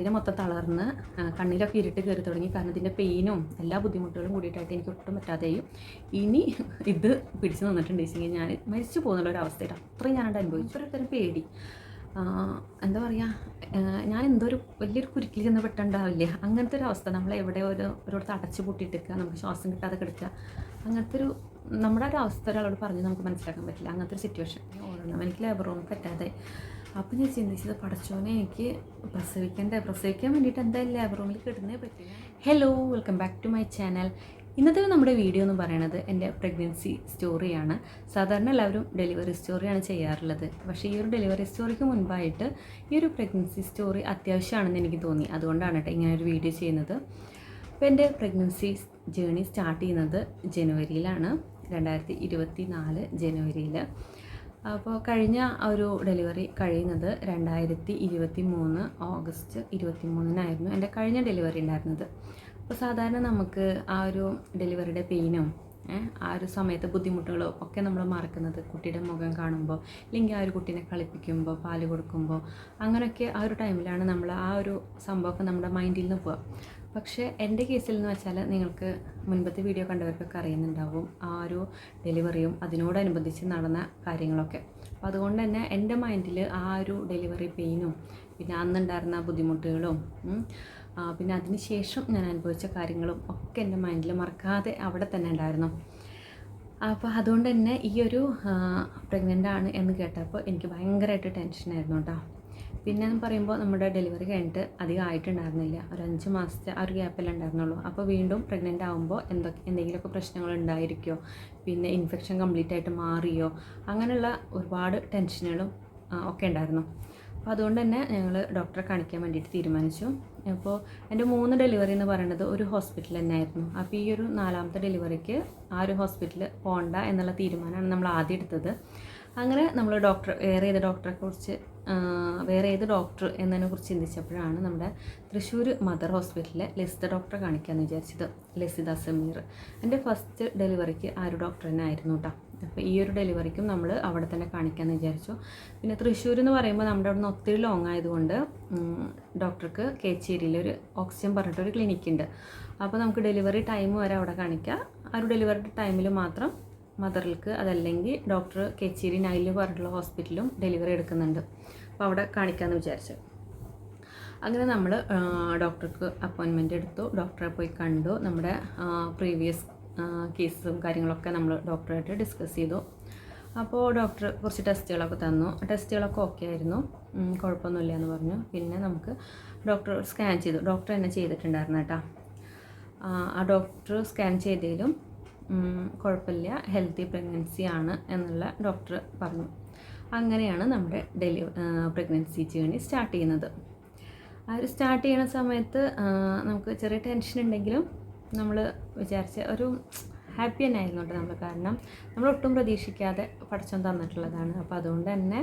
ശരീരം മൊത്തം തളർന്ന് കണ്ണിലൊക്കെ ഇരുട്ട് കയറി തുടങ്ങി. കാരണം ഇതിന്റെ പെയിനും എല്ലാ ബുദ്ധിമുട്ടുകളും കൂടിയിട്ടായിട്ട് എനിക്ക് ഒട്ടും പറ്റാതെയും ഇനി ഇത് പിടിച്ചു നിന്നിട്ടുണ്ട് വെച്ചെങ്കിൽ ഞാൻ മരിച്ചു പോകുന്നുള്ള ഒരു അവസ്ഥയിൽ അത്രയും ഞാനത് അനുഭവിച്ചു. ഒരുത്തരം പേടി. എന്താ പറയുക ഞാൻ എന്തോ ഒരു വലിയൊരു കുരുക്കിൽ ചെന്ന് പെട്ടുണ്ടാവില്ല അങ്ങനത്തെ ഒരു അവസ്ഥ. നമ്മളെ എവിടെ ഒരു ഒരിടത്ത് അടച്ചു പൂട്ടിയിട്ടിരിക്കുക നമുക്ക് ശ്വാസം കിട്ടാതെ കിടക്കുക. അങ്ങനത്തെ ഒരു നമ്മുടെ ഒരു അവസ്ഥ ഒരാളോട് പറഞ്ഞ് നമുക്ക് മനസ്സിലാക്കാൻ പറ്റില്ല. അങ്ങനത്തെ ഒരു സിറ്റുവേഷൻ ഓടണം എനിക്ക് ലേബർ റൂമിൽ പറ്റാതെ. അപ്പം ഞാൻ ചിന്തിച്ചത് പഠിച്ചോനെ എനിക്ക് പ്രസവിക്കണ്ടേ? പ്രസവിക്കാൻ വേണ്ടിയിട്ട് എന്തായാലും ലേബർ റൂമിൽ കിടന്നേ പറ്റില്ല hello welcome back to my channel ഇന്നത്തെ നമ്മുടെ വീഡിയോ എന്ന് പറയുന്നത് എന്റെ പ്രഗ്നൻസി സ്റ്റോറിയാണ് സാധാരണ എല്ലാവരും ഡെലിവറി സ്റ്റോറിയാണ് ചെയ്യാറുള്ളത്. പക്ഷേ ഈ ഒരു ഡെലിവറി സ്റ്റോറിക്ക് മുൻപായിട്ട് ഈ ഒരു പ്രഗ്നൻസി സ്റ്റോറി അത്യാവശ്യമാണെന്ന് എനിക്ക് തോന്നി. അതുകൊണ്ടാണ് കേട്ടോ ഇങ്ങനെ ഒരു വീഡിയോ ചെയ്യുന്നത്. അപ്പോൾ എന്റെ പ്രഗ്നൻസി ജേണി സ്റ്റാർട്ട് ചെയ്യുന്നത് ജനുവരിയിലാണ്. രണ്ടായിരത്തി ഇരുപത്തി നാല് ജനുവരിയിൽ അപ്പോൾ കഴിഞ്ഞ ഒരു ഡെലിവറി കഴിയുന്നത് രണ്ടായിരത്തി ഇരുപത്തി മൂന്ന് ഓഗസ്റ്റ് ഇരുപത്തി മൂന്നിനായിരുന്നു എന്റെ കഴിഞ്ഞ ഡെലിവറി ഉണ്ടായിരുന്നത്. അപ്പോൾ സാധാരണ നമുക്ക് ആ ഒരു ഡെലിവറിയുടെ പെയിനും ആ ഒരു സമയത്ത് ബുദ്ധിമുട്ടുകളോ ഒക്കെ നമ്മൾ മറക്കുന്നത് കുട്ടിയുടെ മുഖം കാണുമ്പോൾ അല്ലെങ്കിൽ ആ ഒരു കുട്ടീനെ കളിപ്പിക്കുമ്പോൾ പാൽ കൊടുക്കുമ്പോൾ അങ്ങനെയൊക്കെ ആ ഒരു ടൈമിലാണ് നമ്മൾ ആ ഒരു സംഭവമൊക്കെ നമ്മുടെ മൈൻഡിൽ നിന്ന് പോവുക. പക്ഷേ എന്റെ കേസിൽ എന്ന് വെച്ചാൽ നിങ്ങൾക്ക് മുൻപത്തെ വീഡിയോ കണ്ടവർക്കൊക്കെ അറിയുന്നുണ്ടാവും. ആ ഒരു ഡെലിവറിയും അതിനോടനുബന്ധിച്ച് നടന്ന കാര്യങ്ങളൊക്കെ. അപ്പോൾ അതുകൊണ്ട് തന്നെ എന്റെ മൈൻഡിൽ ആ ഒരു ഡെലിവറി പെയിനും പിന്നെ അന്നുണ്ടായിരുന്ന ബുദ്ധിമുട്ടുകളും പിന്നെ അതിന് ശേഷം ഞാൻ അനുഭവിച്ച കാര്യങ്ങളും ഒക്കെ എന്റെ മൈൻഡിൽ മറക്കാതെ അവിടെ തന്നെ ഉണ്ടായിരുന്നു. അപ്പോൾ അതുകൊണ്ട് തന്നെ ഈ ഒരു പ്രഗ്നന്റ് ആണ് എന്ന് കേട്ടപ്പോൾ എനിക്ക് ഭയങ്കരമായിട്ട് ടെൻഷനായിരുന്നു കേട്ടോ. പിന്നെ എന്ന് പറയുമ്പോൾ നമ്മുടെ ഡെലിവറി കഴിഞ്ഞിട്ട് അധികം ആയിട്ടുണ്ടായിരുന്നില്ല. ഒരു അഞ്ച് മാസത്തെ ആ ഒരു ഗ്യാപ്പല്ലേ ഉണ്ടായിരുന്നുള്ളൂ. അപ്പോൾ വീണ്ടും പ്രഗ്നന്റ് ആകുമ്പോൾ എന്തൊക്കെ എന്തെങ്കിലുമൊക്കെ പ്രശ്നങ്ങൾ ഉണ്ടായിരിക്കുമോ പിന്നെ ഇൻഫെക്ഷൻ കംപ്ലീറ്റ് ആയിട്ട് മാറിയോ? അങ്ങനെയുള്ള ഒരുപാട് ടെൻഷനുകളും ഒക്കെ ഉണ്ടായിരുന്നു. അപ്പോൾ അതുകൊണ്ട് തന്നെ ഞങ്ങൾ ഡോക്ടറെ കാണിക്കാൻ വേണ്ടിയിട്ട് തീരുമാനിച്ചു. അപ്പോൾ എന്റെ മൂന്ന് ഡെലിവറി എന്ന് പറയുന്നത് ഒരു ഹോസ്പിറ്റൽ തന്നെയായിരുന്നു. അപ്പോൾ ഈ ഒരു നാലാമത്തെ ഡെലിവറിക്ക് ആ ഒരു ഹോസ്പിറ്റലിൽ പോകണ്ട എന്നുള്ള തീരുമാനമാണ് നമ്മൾ ആദ്യം എടുത്തത്. അങ്ങനെ നമ്മൾ ഡോക്ടർ വേറെ ഏത് ഡോക്ടറെ കുറിച്ച് വേറെ ഏത് ഡോക്ടർ എന്നതിനെ കുറിച്ച് ചിന്തിച്ചപ്പോഴാണ് നമ്മുടെ തൃശ്ശൂർ മദർ ഹോസ്പിറ്റലിലെ ലസിത ഡോക്ടറെ കാണിക്കാമെന്ന് വിചാരിച്ചത് ലസിത സമീർ. എന്റെ ഫസ്റ്റ് ഡെലിവറിക്ക് ആ ഒരു ഡോക്ടർ തന്നെ ആയിരുന്നു കേട്ടോ അപ്പോൾ ഈ ഒരു ഡെലിവറിക്കും നമ്മൾ അവിടെ തന്നെ കാണിക്കാമെന്ന് വിചാരിച്ചു. പിന്നെ തൃശ്ശൂർ എന്ന് പറയുമ്പോൾ നമ്മുടെ അവിടെ നിന്ന് ഒത്തിരി ലോങ് ആയതുകൊണ്ട് ഡോക്ടർക്ക് കേച്ചേരിയിൽ ഒരു ഓക്സിജൻ പറഞ്ഞിട്ടൊരു ക്ലിനിക്കുണ്ട് അപ്പോൾ നമുക്ക് ഡെലിവറി ടൈം വരെ അവിടെ കാണിക്കാം. ആ ഒരു ഡെലിവറി ടൈമിൽ മാത്രം മദറിൽക്ക് അതല്ലെങ്കിൽ ഡോക്ടർ കെച്ചേരി നൈൽ പറഞ്ഞിട്ടുള്ള ഹോസ്പിറ്റലും ഡെലിവറി എടുക്കുന്നുണ്ട്. അപ്പോൾ അവിടെ കാണിക്കാമെന്ന് വിചാരിച്ചു. അങ്ങനെ നമ്മൾ ഡോക്ടർക്ക് അപ്പോയിൻമെന്റ് എടുത്തു. ഡോക്ടറെ പോയി കണ്ടു. നമ്മുടെ പ്രീവിയസ് കേസും കാര്യങ്ങളൊക്കെ നമ്മൾ ഡോക്ടറായിട്ട് ഡിസ്കസ് ചെയ്തു. അപ്പോൾ ഡോക്ടർ കുറച്ച് ടെസ്റ്റുകളൊക്കെ തന്നു. ടെസ്റ്റുകളൊക്കെ ഓക്കെ ആയിരുന്നു. കുഴപ്പമൊന്നുമില്ല എന്ന് പറഞ്ഞു. പിന്നെ നമുക്ക് ഡോക്ടർ സ്കാൻ ചെയ്തു. ഡോക്ടർ എന്നെ ചെയ്തിട്ടുണ്ടായിരുന്നു കേട്ടോ. ആ, ഡോക്ടർ സ്കാൻ ചെയ്തതിലും കുഴപ്പമില്ല. ഹെൽത്തി പ്രഗ്നൻസി ആണ് എന്നുള്ള ഡോക്ടർ പറഞ്ഞു. അങ്ങനെയാണ് നമ്മുടെ ഡെലി പ്രഗ്നൻസി ജേണി സ്റ്റാർട്ട് ചെയ്യുന്നത്. ആ ഒരു സ്റ്റാർട്ട് ചെയ്യുന്ന സമയത്ത് നമുക്ക് ചെറിയ ടെൻഷൻ ഉണ്ടെങ്കിലും നമ്മൾ വിചാരിച്ച ഒരു ഹാപ്പി തന്നെ ആയിരുന്നു കേട്ടോ നമ്മൾ കാരണം നമ്മൾ ഒട്ടും പ്രതീക്ഷിക്കാതെ പഠിച്ചോൻ തന്നിട്ടുള്ളതാണ്. അപ്പോൾ അതുകൊണ്ട് തന്നെ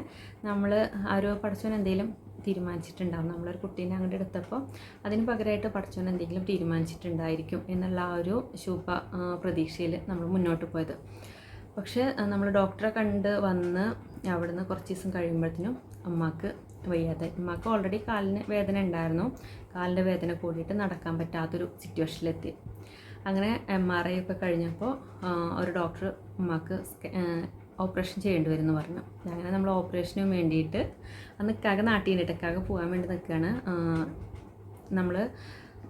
നമ്മൾ ആ ഒരു പഠിച്ചോൻ എന്തെങ്കിലും തീരുമാനിച്ചിട്ടുണ്ടാവും. നമ്മളൊരു കുട്ടീനെ അങ്ങോട്ട് എടുത്തപ്പോൾ അതിന് പകരമായിട്ട് പഠിച്ചോൻ എന്തെങ്കിലും തീരുമാനിച്ചിട്ടുണ്ടായിരിക്കും എന്നുള്ള ആ ഒരു ശുഭ പ്രതീക്ഷയിൽ നമ്മൾ മുന്നോട്ട് പോയത്. പക്ഷേ നമ്മൾ ഡോക്ടറെ കണ്ട് വന്ന് അവിടുന്ന് കുറച്ച് ദിവസം കഴിയുമ്പോഴത്തേനും അമ്മയ്ക്ക് വയ്യാതെ അമ്മയ്ക്ക് ഓൾറെഡി കാലിന് വേദന ഉണ്ടായിരുന്നു. കാലിന്റെ വേദന കൂടിയിട്ട് നടക്കാൻ പറ്റാത്തൊരു സിറ്റുവേഷനിലെത്തി അങ്ങനെ എം ആർ ഐ ഒക്കെ കഴിഞ്ഞപ്പോൾ ഒരു ഡോക്ടർ അമ്മയ്ക്ക് ഓപ്പറേഷൻ ചെയ്യേണ്ടി വരുമെന്ന് പറഞ്ഞു. അങ്ങനെ നമ്മൾ ഓപ്പറേഷന് വേണ്ടിയിട്ട് അന്ന് കക നാട്ടിൽ ഇക്കാക പോകാൻ വേണ്ടി നിൽക്കുകയാണ്. നമ്മൾ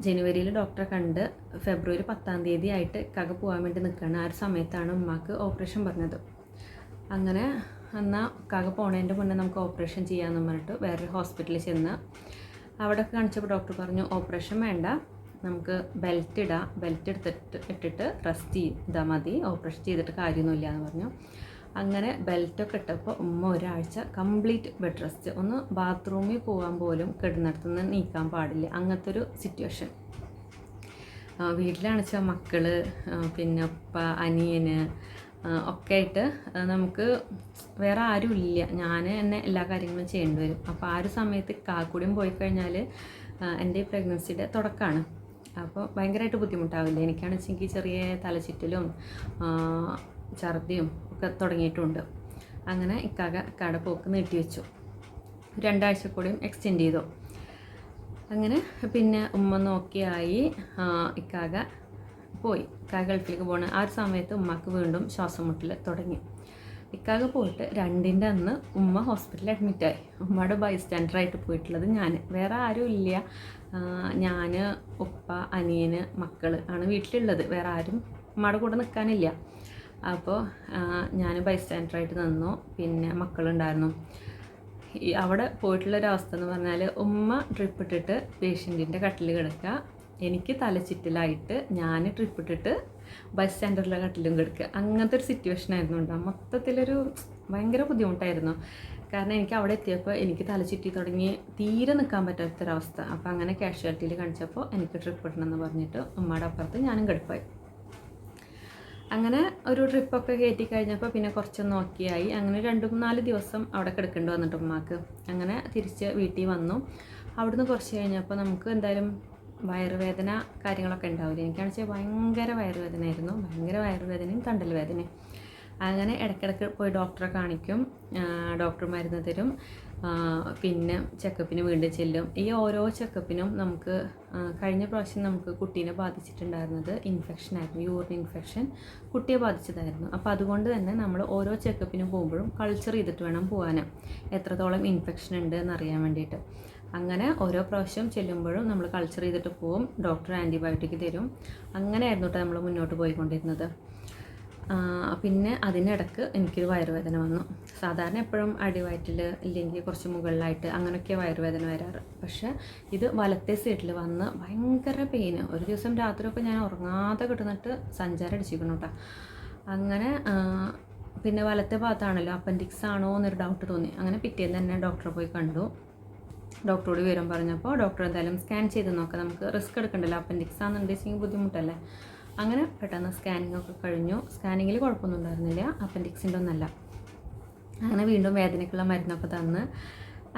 ജനുവരിയിൽ ഡോക്ടറെ കണ്ട് ഫെബ്രുവരി പത്താം തീയതി ആയിട്ട് കക പോകാൻ വേണ്ടി നിൽക്കുകയാണ്. ആ ഒരു സമയത്താണ് ഉമ്മാക്ക് ഓപ്പറേഷൻ പറഞ്ഞത്. അങ്ങനെ എന്നാൽ കക പോണതിന്റെ മുന്നേ നമുക്ക് ഓപ്പറേഷൻ ചെയ്യാമെന്ന് പറഞ്ഞിട്ട് വേറൊരു ഹോസ്പിറ്റലിൽ ചെന്ന് അവിടെ കാണിച്ചപ്പോൾ ഡോക്ടർ പറഞ്ഞു ഓപ്പറേഷൻ വേണ്ട. നമുക്ക് ബെൽറ്റ് ഇടാം. ബെൽറ്റ് എടുത്തിട്ട് ഇട്ടിട്ട് റെസ്റ്റ് ചെയ്താൽ മതി. ഓപ്പറേഷൻ ചെയ്തിട്ട് കാര്യമൊന്നുമില്ല എന്ന് പറഞ്ഞു. അങ്ങനെ ബെൽറ്റൊക്കെ ഇട്ടപ്പോൾ ഉമ്മ ഒരാഴ്ച കംപ്ലീറ്റ് ബെഡ് റെസ്റ്റ്. ഒന്ന് ബാത്റൂമിൽ പോകാൻ പോലും കിടന്നിടത്തു നിന്ന് നീക്കാൻ പാടില്ല. അങ്ങനത്തെ ഒരു സിറ്റുവേഷൻ വീട്ടിലാണെന്ന് വെച്ചാൽ മക്കൾ പിന്നെ ഉപ്പ അനിയന് ഒക്കെ ആയിട്ട് നമുക്ക് വേറെ ആരും ഇല്ല. ഞാൻ തന്നെ എല്ലാ കാര്യങ്ങളും ചെയ്യേണ്ടി വരും. അപ്പോൾ ആ ഒരു സമയത്ത് കാക്കൂടിയും പോയി കഴിഞ്ഞാൽ എന്റെ പ്രഗ്നൻസിയുടെ തുടക്കമാണ്. അപ്പോൾ ഭയങ്കരമായിട്ട് ബുദ്ധിമുട്ടാവില്ല. എനിക്കാണെന്ന് വെച്ചെങ്കിൽ ചെറിയ തലചുറ്റലും ഛർദിയും ഒക്കെ തുടങ്ങിയിട്ടുണ്ട്. അങ്ങനെ ഇക്കാക ഇക്കാടെ പോക്ക് നീട്ടി വെച്ചു രണ്ടാഴ്ച കൂടിയും എക്സ്റ്റെൻഡ് ചെയ്തു. അങ്ങനെ പിന്നെ ഉമ്മ നോക്കിയായി ഇക്കാക പോയി. ഇക്കാക ഗൾഫിലേക്ക് പോകണ ആ ഒരു സമയത്ത് ഉമ്മക്ക് വീണ്ടും ശ്വാസം മുട്ടൽ തുടങ്ങി. ഇക്കാക പോയിട്ട് രണ്ടിന്റെ അന്ന് ഉമ്മ ഹോസ്പിറ്റലിൽ അഡ്മിറ്റായി ഉമ്മയുടെ ബൈസ്റ്റാൻഡറായിട്ട് പോയിട്ടുള്ളത് ഞാൻ വേറെ ആരും ഇല്ല. ഞാൻ ഉപ്പ അനിയന് മക്കൾ ആണ് വീട്ടിലുള്ളത്. വേറെ ആരും ഉമ്മയുടെ കൂടെ നിൽക്കാനില്ല അപ്പോൾ ഞാൻ ബൈസ്റ്റാൻഡറായിട്ട് നിന്നു. പിന്നെ മക്കളുണ്ടായിരുന്നു. ഈ അവിടെ പോയിട്ടുള്ളൊരവസ്ഥ എന്ന് പറഞ്ഞാൽ ഉമ്മ ഡ്രിപ്പ് ഇട്ടിട്ട് പേഷ്യന്റിന്റെ കട്ടിൽ കിടക്കുക. എനിക്ക് തലച്ചിറ്റിലായിട്ട് ഞാൻ ട്രിപ്പ് ഇട്ടിട്ട് ബസ് സ്റ്റാൻഡറിലെ കട്ടിലും കിടക്കുക. അങ്ങനത്തെ ഒരു സിറ്റുവേഷൻ ആയിരുന്നു ഉണ്ടാകും മൊത്തത്തിലൊരു ഭയങ്കര ബുദ്ധിമുട്ടായിരുന്നു. കാരണം എനിക്ക് അവിടെ എത്തിയപ്പോൾ എനിക്ക് തലചുറ്റി തുടങ്ങി തീരെ നിൽക്കാൻ പറ്റാത്തൊരവസ്ഥ. അപ്പോൾ അങ്ങനെ കാഷ്വാലിറ്റിയിൽ കാണിച്ചപ്പോൾ എനിക്ക് ട്രിപ്പ് ഇടണമെന്ന് പറഞ്ഞിട്ട് ഉമ്മയുടെ അപ്പുറത്ത് ഞാനും കിടപ്പായി. അങ്ങനെ ഒരു ട്രിപ്പൊക്കെ കയറ്റി കഴിഞ്ഞപ്പോൾ പിന്നെ കുറച്ച് നോക്കിയായി. അങ്ങനെ രണ്ട് മൂന്നാൽ ദിവസം അവിടെ കിടക്കേണ്ടി വന്നിട്ട് ഉമ്മാക്ക്. അങ്ങനെ തിരിച്ച് വീട്ടിൽ വന്നു. അവിടുന്ന് കുറച്ച് കഴിഞ്ഞപ്പോൾ നമുക്ക് എന്തായാലും വയറുവേദന കാര്യങ്ങളൊക്കെ ഉണ്ടാവില്ല? എനിക്കാണെന്ന് വെച്ചാൽ ഭയങ്കര വയറുവേദനയായിരുന്നു. ഭയങ്കര വയറുവേദനയും തണ്ടൽ വേദനയും. അങ്ങനെ ഇടയ്ക്കിടയ്ക്ക് പോയി ഡോക്ടറെ കാണിക്കും ഡോക്ടർ മരുന്ന് തരും പിന്നെ ചെക്കപ്പിന് വീണ്ടും ചെല്ലും. ഈ ഓരോ ചെക്കപ്പിനും നമുക്ക് കഴിഞ്ഞ പ്രാവശ്യം നമുക്ക് കുട്ടീനെ ബാധിച്ചിട്ടുണ്ടായിരുന്നത് ഇൻഫെക്ഷൻ ആയിരുന്നു യൂറിൻ ഇൻഫെക്ഷൻ കുട്ടിയെ ബാധിച്ചതായിരുന്നു. അപ്പോൾ അതുകൊണ്ട് തന്നെ നമ്മൾ ഓരോ ചെക്കപ്പിനും പോകുമ്പോഴും കൾച്ചർ ചെയ്തിട്ട് വേണം പോകാൻ എത്രത്തോളം ഇൻഫെക്ഷൻ ഉണ്ട് എന്നറിയാൻ വേണ്ടിയിട്ട്. അങ്ങനെ ഓരോ പ്രാവശ്യം ചെല്ലുമ്പോഴും നമ്മൾ കൾച്ചർ ചെയ്തിട്ട് പോവും. ഡോക്ടർ ആന്റിബയോട്ടിക് തരും. അങ്ങനെയായിരുന്നു കേട്ടോ നമ്മൾ മുന്നോട്ട് പോയിക്കൊണ്ടിരുന്നത്. പിന്നെ അതിനിടക്ക് എനിക്കൊരു വയറുവേദന വന്നു. സാധാരണ എപ്പോഴും അടിവയറ്റിൽ ഇല്ലെങ്കിൽ കുറച്ച് മുകളിലായിട്ട് അങ്ങനെയൊക്കെ വയറുവേദന വരാറ്. പക്ഷേ ഇത് വലത്തെ സൈഡിൽ വന്ന് ഭയങ്കര പെയിന് ഒരു ദിവസം രാത്രിയൊക്കെ ഞാൻ ഉറങ്ങാതെ കിടന്നിട്ട് സഞ്ചാരം അടിച്ചിരിക്കണം കേട്ടോ. അങ്ങനെ പിന്നെ വലത്തെ ഭാഗത്താണല്ലോ അപ്പൻഡിക്സ് ആണോ എന്നൊരു ഡൗട്ട് തോന്നി. അങ്ങനെ പിറ്റേന്ന് തന്നെ ഡോക്ടറെ പോയി കണ്ടു. ഡോക്ടറോട് വിവരം പറഞ്ഞപ്പോൾ ഡോക്ടർ എന്തായാലും സ്കാൻ ചെയ്ത് നോക്കാം. നമുക്ക് റിസ്ക് എടുക്കണ്ടല്ലോ. അപ്പൻഡിക്സ് ആണെന്നുണ്ടെങ്കിൽ ബുദ്ധിമുട്ടല്ലേ? അങ്ങനെ പെട്ടെന്ന് സ്കാനിങ് ഒക്കെ കഴിഞ്ഞു. സ്കാനിങ്ങിൽ കുഴപ്പമൊന്നും ഉണ്ടായിരുന്നില്ല. അപ്പൻഡിക്സിന്റെ ഒന്നല്ല. അങ്ങനെ വീണ്ടും വേദനയ്ക്കുള്ള മരുന്നൊക്കെ തന്ന്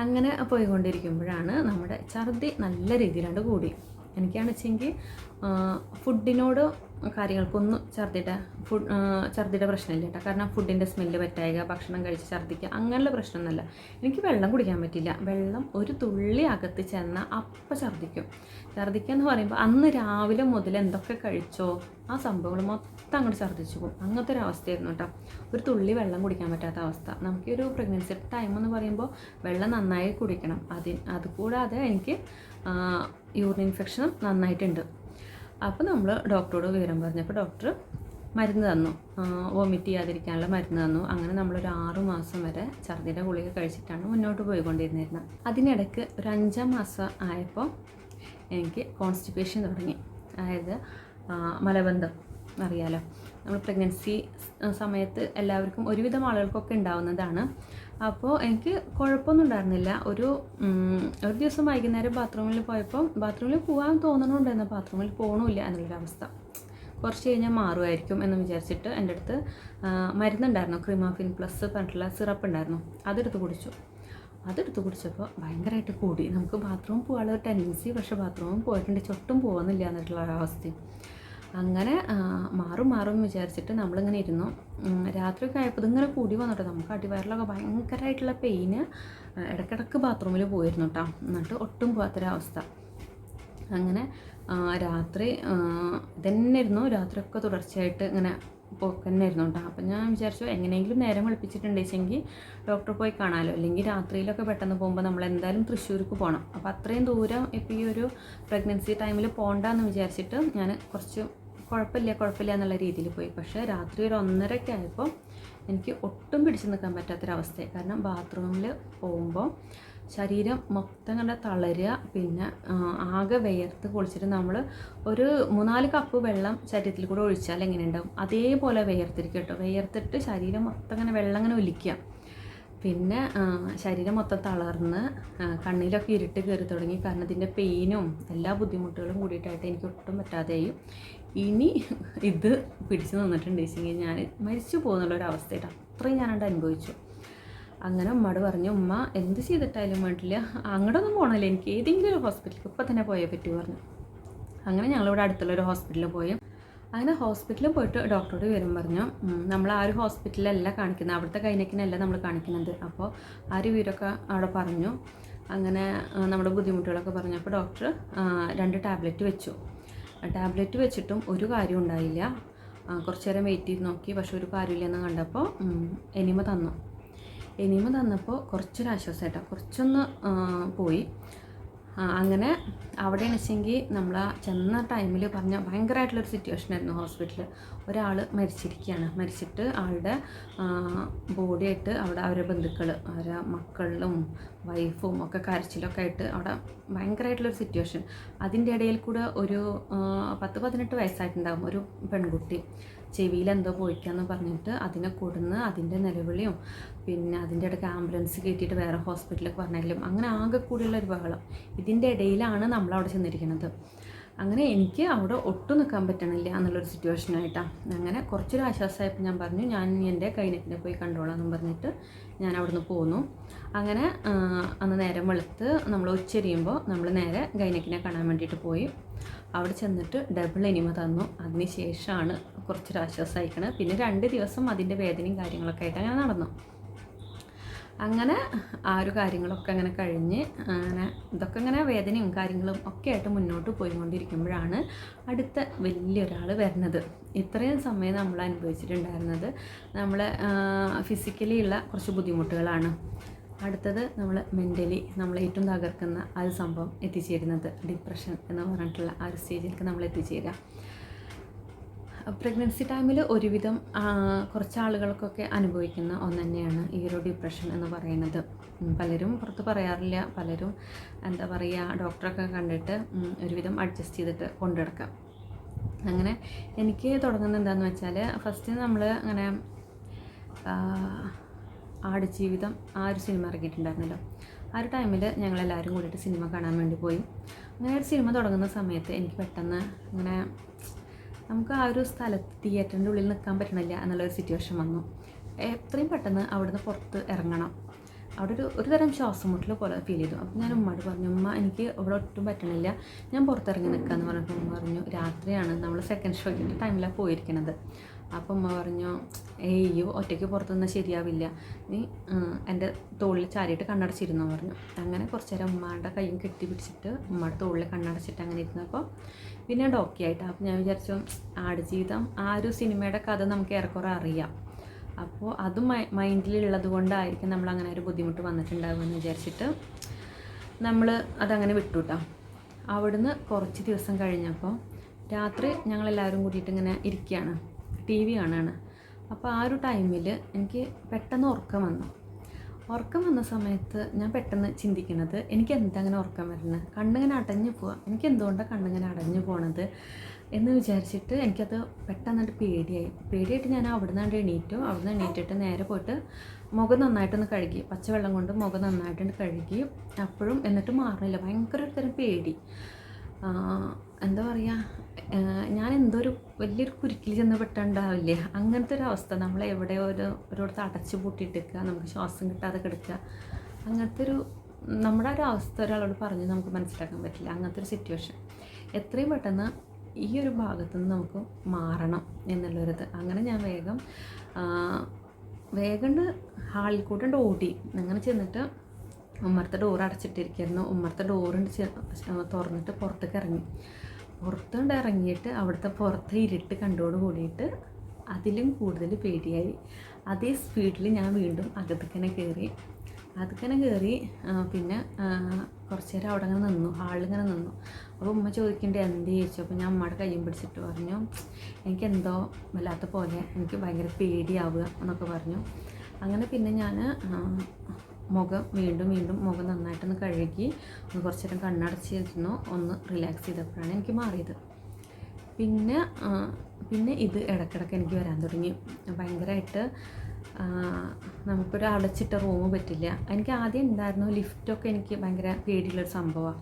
അങ്ങനെ പോയിക്കൊണ്ടിരിക്കുമ്പോഴാണ് നമ്മുടെ ഛർദി നല്ല രീതിയിലാണ്ട് കൂടി. എനിക്കാണെന്ന് വെച്ചെങ്കിൽ ഫുഡിനോട് കാര്യങ്ങൾക്കൊന്നും ഛർദിയുടെ ഫുഡ് ഛർദിയുടെ പ്രശ്നമില്ല കേട്ടോ. കാരണം ഫുഡിന്റെ സ്മെല്ല് പറ്റായിക ഭക്ഷണം കഴിച്ച് ഛർദിക്കുക അങ്ങനെയുള്ള പ്രശ്നമൊന്നുമല്ല. എനിക്ക് വെള്ളം കുടിക്കാൻ പറ്റില്ല. വെള്ളം ഒരു തുള്ളി അകത്ത് ചെന്നാൽ അപ്പം ഛർദിക്കും. ഛർദിക്കുക എന്ന് പറയുമ്പോൾ അന്ന് രാവിലെ മുതൽ എന്തൊക്കെ കഴിച്ചോ ആ സംഭവങ്ങൾ മൊത്തം അങ്ങോട്ട് ഛർദ്ദിച്ചു പോകും. അങ്ങനത്തെ ഒരു അവസ്ഥയായിരുന്നു കേട്ടോ. ഒരു തുള്ളി വെള്ളം കുടിക്കാൻ പറ്റാത്ത അവസ്ഥ. നമുക്ക് ഒരു പ്രഗ്നൻസി ടൈം എന്ന് പറയുമ്പോൾ വെള്ളം നന്നായി കുടിക്കണം. അതിന് അതുകൂടാതെ എനിക്ക് യൂറിൻ ഇൻഫെക്ഷനും നന്നായിട്ടുണ്ട്. അപ്പോൾ നമ്മൾ ഡോക്ടറോട് വിവരം പറഞ്ഞപ്പോൾ ഡോക്ടർ മരുന്ന് തന്നു. വോമിറ്റ് ചെയ്യാതിരിക്കാനുള്ള മരുന്ന് തന്നു. അങ്ങനെ നമ്മളൊരു ആറു മാസം വരെ ഛർദിയുടെ ഗുളിക കഴിച്ചിട്ടാണ് മുന്നോട്ട് പോയിക്കൊണ്ടിരുന്നിരുന്നത് അതിനിടയ്ക്ക് ഒരു അഞ്ചാം മാസം ആയപ്പോൾ എനിക്ക് കോൺസ്റ്റിപ്പേഷൻ തുടങ്ങി. അതായത് മലബന്ധം. അറിയാലോ? നമ്മൾ പ്രഗ്നൻസി സമയത്ത് എല്ലാവർക്കും ഒരുവിധം ആളുകൾക്കൊക്കെ ഉണ്ടാവുന്നതാണ്. അപ്പോൾ എനിക്ക് കുഴപ്പമൊന്നും ഉണ്ടായിരുന്നില്ല. ഒരു ഒരു ദിവസം വൈകുന്നേരം ബാത്റൂമിൽ പോയപ്പോൾ ബാത്റൂമിൽ പോകാൻ തോന്നണുണ്ടായിരുന്നു. ബാത്റൂമിൽ പോകണമില്ല എന്നുള്ളൊരവസ്ഥ കുറച്ച് കഴിഞ്ഞാൽ മാറുമായിരിക്കും എന്ന് വിചാരിച്ചിട്ട് എന്റെ അടുത്ത് മരുന്നുണ്ടായിരുന്നു. ക്രിമാഫിൻ പ്ലസ് പറഞ്ഞിട്ടുള്ള സിറപ്പ് ഉണ്ടായിരുന്നു. അതെടുത്ത് കുടിച്ചു. അതെടുത്ത് കുടിച്ചപ്പോൾ ഭയങ്കരമായിട്ട് കൂടി. നമുക്ക് ബാത്റൂം പോകാനുള്ള ഒരു ടെൻഡൻസി പക്ഷേ ബാത്റൂമിൽ പോയിട്ടുണ്ട്. ചൊട്ടും പോകുന്നില്ല എന്നുള്ള ഒരവസ്ഥയും അങ്ങനെ മാറും മാറും വിചാരിച്ചിട്ട് നമ്മളിങ്ങനെ ഇരുന്നു. രാത്രി രാത്രിയൊക്കെ ആയപ്പോൾ ഇതിങ്ങനെ കൂടി വന്നിട്ട് നമുക്ക് അടിവയറിലൊക്കെ ഭയങ്കരമായിട്ടുള്ള പെയിന് ഇടയ്ക്കിടയ്ക്ക് ബാത്റൂമിൽ പോയിരുന്നു കേട്ടോ എന്നിട്ട് ഒട്ടും പോകാത്തൊരവസ്ഥ അങ്ങനെ രാത്രി ഇതന്നെ ഇതന്നെയായിരുന്നു. രാത്രിയൊക്കെ തുടർച്ചയായിട്ട് ഇങ്ങനെ പോക്ക് തന്നെയായിരുന്നു കേട്ടോ അപ്പം ഞാൻ വിചാരിച്ചു എങ്ങനെയെങ്കിലും നേരം വെളുപ്പിച്ചിട്ടുണ്ടെങ്കിൽ ഡോക്ടറെ പോയി കാണാമല്ലോ അല്ലെങ്കിൽ രാത്രിയിലൊക്കെ പെട്ടെന്ന് പോകുമ്പോൾ നമ്മൾ എന്തായാലും തൃശ്ശൂർക്ക് പോകണം അപ്പോൾ അത്രയും ദൂരം ഇപ്പോൾ ഈ ഒരു പ്രഗ്നൻസി ടൈമിൽ പോകണ്ടെന്ന് വിചാരിച്ചിട്ട് ഞാൻ കുറച്ച് കുഴപ്പമില്ല കുഴപ്പമില്ല എന്നുള്ള രീതിയിൽ പോയി. പക്ഷേ രാത്രി ഒരു ഒന്നരയ്ക്ക് ആയപ്പോൾ എനിക്ക് ഒട്ടും പിടിച്ചു നിൽക്കാൻ പറ്റാത്തൊരവസ്ഥയായി. കാരണം ബാത്റൂമിൽ പോകുമ്പോൾ ശരീരം മൊത്തം കണ്ട തളരുക പിന്നെ ആകെ വിയർത്ത് കുളിച്ചിട്ട് നമ്മൾ ഒരു മൂന്നാൽ കപ്പ് വെള്ളം ശരീരത്തിൽ കൂടെ ഒഴിച്ചാൽ എങ്ങനെ ഉണ്ടാവും അതേപോലെ വിയർത്തിരിക്കും കേട്ടോ. വിയർത്തിട്ട് ശരീരം മൊത്തം അങ്ങനെ വെള്ളം അങ്ങനെ ഒലിക്കുക പിന്നെ ശരീരം മൊത്തം തളർന്ന് കണ്ണിലൊക്കെ ഇരുട്ട് കയറി തുടങ്ങി. കാരണം ഇതിന്റെ പെയിനും എല്ലാ ബുദ്ധിമുട്ടുകളും കൂടിയിട്ടായിട്ട് എനിക്ക് ഒട്ടും പറ്റാതെയായി. ഇനി ഇത് പിടിച്ചു നിന്നിട്ടുണ്ട് വെച്ചെങ്കിൽ ഞാൻ മരിച്ചു പോകുന്നുള്ളൊരവസ്ഥയായിട്ട് അത്രയും ഞാനത് അനുഭവിച്ചു. അങ്ങനെ ഉമ്മയോട് പറഞ്ഞു ഉമ്മ എന്ത് ചെയ്തിട്ടായാലും വേണ്ടില്ല. അങ്ങോട്ടൊന്നും പോകണമല്ലോ എനിക്ക്. ഏതെങ്കിലും ഒരു ഹോസ്പിറ്റലിൽ ഇപ്പം തന്നെ പോയേ പറ്റൂ പറഞ്ഞു. അങ്ങനെ ഞങ്ങളിവിടെ അടുത്തുള്ളൊരു ഹോസ്പിറ്റലിൽ പോയി. അങ്ങനെ ഹോസ്പിറ്റലിൽ പോയിട്ട് ഡോക്ടറോട് വരും പറഞ്ഞു. നമ്മൾ ആ ഒരു ഹോസ്പിറ്റലിലല്ല കാണിക്കുന്നത്. അവിടുത്തെ കൈനക്കിനല്ല നമ്മൾ കാണിക്കുന്നത്. അപ്പോൾ ആ ഒരു വീരൊക്കെ അവിടെ പറഞ്ഞു. അങ്ങനെ നമ്മുടെ ബുദ്ധിമുട്ടുകളൊക്കെ പറഞ്ഞപ്പോൾ ഡോക്ടർ രണ്ട് ടാബ്ലറ്റ് വെച്ചു. ടാബ്ലറ്റ് വെച്ചിട്ടും ഒരു കാര്യം ഉണ്ടായില്ല. കുറച്ച് നേരം വെയിറ്റ് ചെയ്ത് നോക്കി. പക്ഷെ ഒരു കാര്യമില്ലെന്ന് കണ്ടപ്പോൾ എനിമ തന്നു. എനിമ തന്നപ്പോൾ കുറച്ചൊരു ആശ്വാസമായിട്ടോ കുറച്ചൊന്ന് പോയി. അങ്ങനെ അവിടെ വെച്ചെങ്കിൽ നമ്മൾ ആ ചെന്ന ടൈമിൽ പറഞ്ഞ ഭയങ്കരമായിട്ടുള്ളൊരു സിറ്റുവേഷൻ ആയിരുന്നു ഹോസ്പിറ്റലിൽ ഒരാൾ മരിച്ചിരിക്കുകയാണ് മരിച്ചിട്ട് ആളുടെ ബോഡിയായിട്ട് അവിടെ അവരുടെ ബന്ധുക്കൾ അവരുടെ മക്കളിലും വൈഫും ഒക്കെ കരച്ചിലൊക്കെ ആയിട്ട് അവിടെ ഭയങ്കരമായിട്ടുള്ളൊരു സിറ്റുവേഷൻ അതിന്റെ ഇടയിൽ കൂടെ ഒരു പത്ത് പതിനെട്ട് വയസ്സായിട്ടുണ്ടാകും ഒരു പെൺകുട്ടി. ചെവിയിൽ എന്തോ പോയിക്കാന്ന് പറഞ്ഞിട്ട് അതിനെ കൊടുന്ന് അതിന്റെ നിലവിളിയും പിന്നെ അതിന്റെ ഇടയ്ക്ക് ആംബുലൻസ് കയറ്റിയിട്ട് വേറെ ഹോസ്പിറ്റലിലേക്ക് പറഞ്ഞാലും അങ്ങനെ ആകെ കൂടിയുള്ള ഒരു ബഹളം. ഇതിന്റെ ഇടയിലാണ് നമ്മൾ അവിടെ ചെന്നിരിക്കുന്നത് അങ്ങനെ എനിക്ക് അവിടെ ഒട്ടും നിൽക്കാൻ പറ്റണില്ല എന്നുള്ളൊരു സിറ്റുവേഷനായിട്ടാണ് അങ്ങനെ കുറച്ചൊരു ആശ്വാസമായപ്പോൾ ഞാൻ പറഞ്ഞു ഞാൻ എന്റെ കൈനക്കിനെ പോയി കണ്ടോളാം പറഞ്ഞിട്ട് ഞാൻ അവിടുന്ന് പോന്നു. അങ്ങനെ അന്ന് നേരം വെളുത്ത് നമ്മൾ ഉച്ചരിയുമ്പോൾ നമ്മൾ നേരെ ഗൈനക്കിനെ കാണാൻ വേണ്ടിയിട്ട് പോയി. അവിടെ ചെന്നിട്ട് ഡബിൾ എനിമ തന്നു. അതിന് ശേഷമാണ് കുറച്ചൊരു ആശ്വാസം അയക്കണത് പിന്നെ രണ്ട് ദിവസം അതിന്റെ വേദനയും കാര്യങ്ങളൊക്കെ ആയിട്ട് അങ്ങനെ നടന്നു. അങ്ങനെ ആ ഒരു കാര്യങ്ങളൊക്കെ അങ്ങനെ കഴിഞ്ഞ് അങ്ങനെ ഇതൊക്കെ അങ്ങനെ വേദനയും കാര്യങ്ങളും ഒക്കെ ആയിട്ട് മുന്നോട്ട് പോയിക്കൊണ്ടിരിക്കുമ്പോഴാണ് അടുത്ത വലിയൊരാൾ വരുന്നത്. ഇത്രയും സമയം നമ്മൾ അനുഭവിച്ചിട്ടുണ്ടായിരുന്നത് നമ്മൾ ഫിസിക്കലി ഉള്ള കുറച്ച് ബുദ്ധിമുട്ടുകളാണ്. അടുത്തത് നമ്മൾ മെന്റലി നമ്മൾ ഏറ്റവും തകർക്കുന്ന ആ ഒരു സംഭവം എത്തിച്ചേരുന്നത്. ഡിപ്രഷൻ എന്ന് പറഞ്ഞിട്ടുള്ള ആ ഒരു സ്റ്റേജിലേക്ക് നമ്മൾ എത്തിച്ചേരുക. പ്രഗ്നൻസി ടൈമിൽ ഒരുവിധം കുറച്ച് ആളുകൾക്കൊക്കെ അനുഭവിക്കുന്ന ഒന്ന് തന്നെയാണ് ഈ ഒരു ഡിപ്രഷൻ എന്ന് പറയുന്നത്. പലരും പുറത്ത് പറയാറില്ല. പലരും എന്താ പറയുക ഡോക്ടറൊക്കെ കണ്ടിട്ട് ഒരുവിധം അഡ്ജസ്റ്റ് ചെയ്തിട്ട് കൊണ്ടുനടക്കാം. അങ്ങനെ എനിക്ക് തുടങ്ങുന്നത് എന്താണെന്ന് വെച്ചാൽ ഫസ്റ്റ് നമ്മൾ അങ്ങനെ ആട് ജീവിതം ആ ഒരു സിനിമ ഇറങ്ങിയിട്ടുണ്ടായിരുന്നല്ലോ. ആ ഒരു ടൈമിൽ ഞങ്ങളെല്ലാവരും കൂടിയിട്ട് സിനിമ കാണാൻ വേണ്ടി പോയി. അങ്ങനെ ഒരു സിനിമ തുടങ്ങുന്ന സമയത്ത് എനിക്ക് പെട്ടെന്ന് ഇങ്ങനെ നമുക്ക് ആ ഒരു സ്ഥലത്ത് തിയേറ്ററിന്റെ ഉള്ളിൽ നിൽക്കാൻ പറ്റണില്ല എന്നുള്ളൊരു സിറ്റുവേഷൻ വന്നു. എത്രയും പെട്ടെന്ന് അവിടുന്ന് പുറത്ത് ഇറങ്ങണം. അവിടെ ഒരു ഒരു തരം ശ്വാസം പോലെ ഫീൽ ചെയ്തു. അപ്പോൾ ഞാൻ ഉമ്മയോട് പറഞ്ഞു ഉമ്മ എനിക്ക് ഇവിടെ ഒട്ടും പറ്റണില്ല. ഞാൻ പുറത്തിറങ്ങി നിൽക്കാമെന്ന് പറഞ്ഞപ്പോൾ ഉമ്മ പറഞ്ഞു രാത്രിയാണ് നമ്മൾ സെക്കൻഡ് ഷോയ്ക്കിന്റെ ടൈമിലാണ് പോയിരിക്കണത്. അപ്പോൾ ഉമ്മ പറഞ്ഞു ഏയ് ഒറ്റയ്ക്ക് പുറത്തു നിന്നാൽ ശരിയാവില്ല. നീ എന്റെ തോളിൽ ചാരിയിട്ട് കണ്ണടച്ചിരുന്നു പറഞ്ഞു. അങ്ങനെ കുറച്ച് നേരം ഉമ്മാരുടെ കൈയും കെട്ടി പിടിച്ചിട്ട് ഉമ്മയുടെ തോളിൽ കണ്ണടച്ചിട്ട് അങ്ങനെ ഇരുന്നപ്പോൾ പിന്നെ ഡോക്കി ആയിട്ട്. അപ്പോൾ ഞാൻ വിചാരിച്ചു ആടുജീവിതം ആ ഒരു സിനിമയുടെ കഥ നമുക്ക് ഏറെക്കുറെ അറിയാം. അപ്പോൾ അത് മൈൻഡിലുള്ളത് കൊണ്ടായിരിക്കും നമ്മൾ അങ്ങനെ ഒരു ബുദ്ധിമുട്ട് വന്നിട്ടുണ്ടാകുമെന്ന് വിചാരിച്ചിട്ട് നമ്മൾ അതങ്ങനെ വിട്ടുട്ടാ. അവിടുന്ന് കുറച്ച് ദിവസം കഴിഞ്ഞപ്പോൾ രാത്രി ഞങ്ങളെല്ലാവരും കൂടിയിട്ട് ഇങ്ങനെ ഇരിക്കുകയാണ്. ടി വി കാണുകയാണ് അപ്പോൾ ആ ഒരു ടൈമിൽ എനിക്ക് പെട്ടെന്ന് ഉറക്കം വന്നു. ഉറക്കം വന്ന സമയത്ത് ഞാൻ പെട്ടെന്ന് ചിന്തിക്കുന്നത് എനിക്ക് എന്താ അങ്ങനെ ഉറക്കം വരുന്നത് കണ്ണിങ്ങനെ അടഞ്ഞു പോവാ. എനിക്ക് എന്തുകൊണ്ടാണ് കണ്ണിങ്ങനെ അടഞ്ഞു പോണത്? എന്ന് വിചാരിച്ചിട്ട് എനിക്കത് പെട്ടെന്നിട്ട് പേടിയായി. പേടിയായിട്ട് ഞാൻ അവിടെ നിന്നാണ്ട് എണീറ്റു. അവിടെ നിന്ന് എണീറ്റിട്ട് നേരെ പോയിട്ട് മുഖം നന്നായിട്ടൊന്ന് കഴുകി. പച്ചവെള്ളം കൊണ്ട് മുഖം നന്നായിട്ടൊന്ന് കഴുകി. അപ്പോഴും എന്നിട്ട് മാറുന്നില്ല ഭയങ്കര ഒരു തരം പേടി. എന്താ പറയുക ഞാൻ എന്തോ ഒരു വലിയൊരു കുരുക്കിൽ ചെന്ന് പെട്ടുണ്ടാവില്ലേ അങ്ങനത്തെ ഒരു അവസ്ഥ. നമ്മൾ എവിടെ ഒരു ഒരിടത്ത് അടച്ചു പൂട്ടിയിട്ടിരിക്കുക നമുക്ക് ശ്വാസം കിട്ടാതെ കിടക്കുക. അങ്ങനത്തെ ഒരു നമ്മുടെ ഒരു അവസ്ഥ ഒരാളോട് പറഞ്ഞ് നമുക്ക് മനസ്സിലാക്കാൻ പറ്റില്ല. അങ്ങനത്തെ ഒരു സിറ്റുവേഷൻ എത്രയും പെട്ടെന്ന് ഈ ഒരു ഭാഗത്തു നിന്ന് നമുക്ക് മാറണം എന്നുള്ളൊരിത്. അങ്ങനെ ഞാൻ വേഗം വേഗം ഹാളിൽ കൂടെ ഓടി. അങ്ങനെ ചെന്നിട്ട് ഉമ്മറത്തെ ഡോർ അടച്ചിട്ടിരിക്കുന്നു ഉമ്മറത്തെ ഡോറുണ്ട് തുറന്നിട്ട് പുറത്തേക്ക് ഇറങ്ങി. പുറത്തുകൊണ്ട് ഇറങ്ങിയിട്ട് അവിടുത്തെ പുറത്തെ ഇരുട്ട് കണ്ടോട് കൂടിയിട്ട് അതിലും കൂടുതൽ പേടിയായി. അതേ സ്പീഡിൽ ഞാൻ വീണ്ടും അകത്തേക്കനെ കയറി അകത്തേക്കനെ കയറി പിന്നെ കുറച്ച് നേരം അവിടെ അങ്ങനെ നിന്നു. ഹാളിലിങ്ങനെ നിന്നു. അപ്പോൾ ഉമ്മ ചോദിക്കേണ്ടത് എന്ത് ചോദിച്ചു? അപ്പോൾ ഞാൻ അമ്മയുടെ കയ്യും പിടിച്ചിട്ട് പറഞ്ഞു എനിക്ക് എന്തോ വല്ലാത്ത പോലെ എനിക്ക് ഭയങ്കര പേടിയാവുക എന്നൊക്കെ പറഞ്ഞു. അങ്ങനെ പിന്നെ ഞാൻ മുഖം വീണ്ടും വീണ്ടും മുഖം നന്നായിട്ടൊന്ന് കഴുകി ഒന്ന് കുറച്ച് നേരം കണ്ണടച്ചിരുന്നു ഒന്ന് റിലാക്സ് ചെയ്തപ്പോഴാണ് എനിക്ക് മാറിയത്. പിന്നെ പിന്നെ ഇത് ഇടയ്ക്കിടയ്ക്ക് എനിക്ക് വരാൻ തുടങ്ങി. ഭയങ്കരമായിട്ട് നമുക്കൊരു അടച്ചിട്ട റൂം പറ്റില്ല. എനിക്ക് ആദ്യം ഉണ്ടായിരുന്നു ലിഫ്റ്റൊക്കെ എനിക്ക് ഭയങ്കര പേടിയുള്ളൊരു സംഭവമാണ്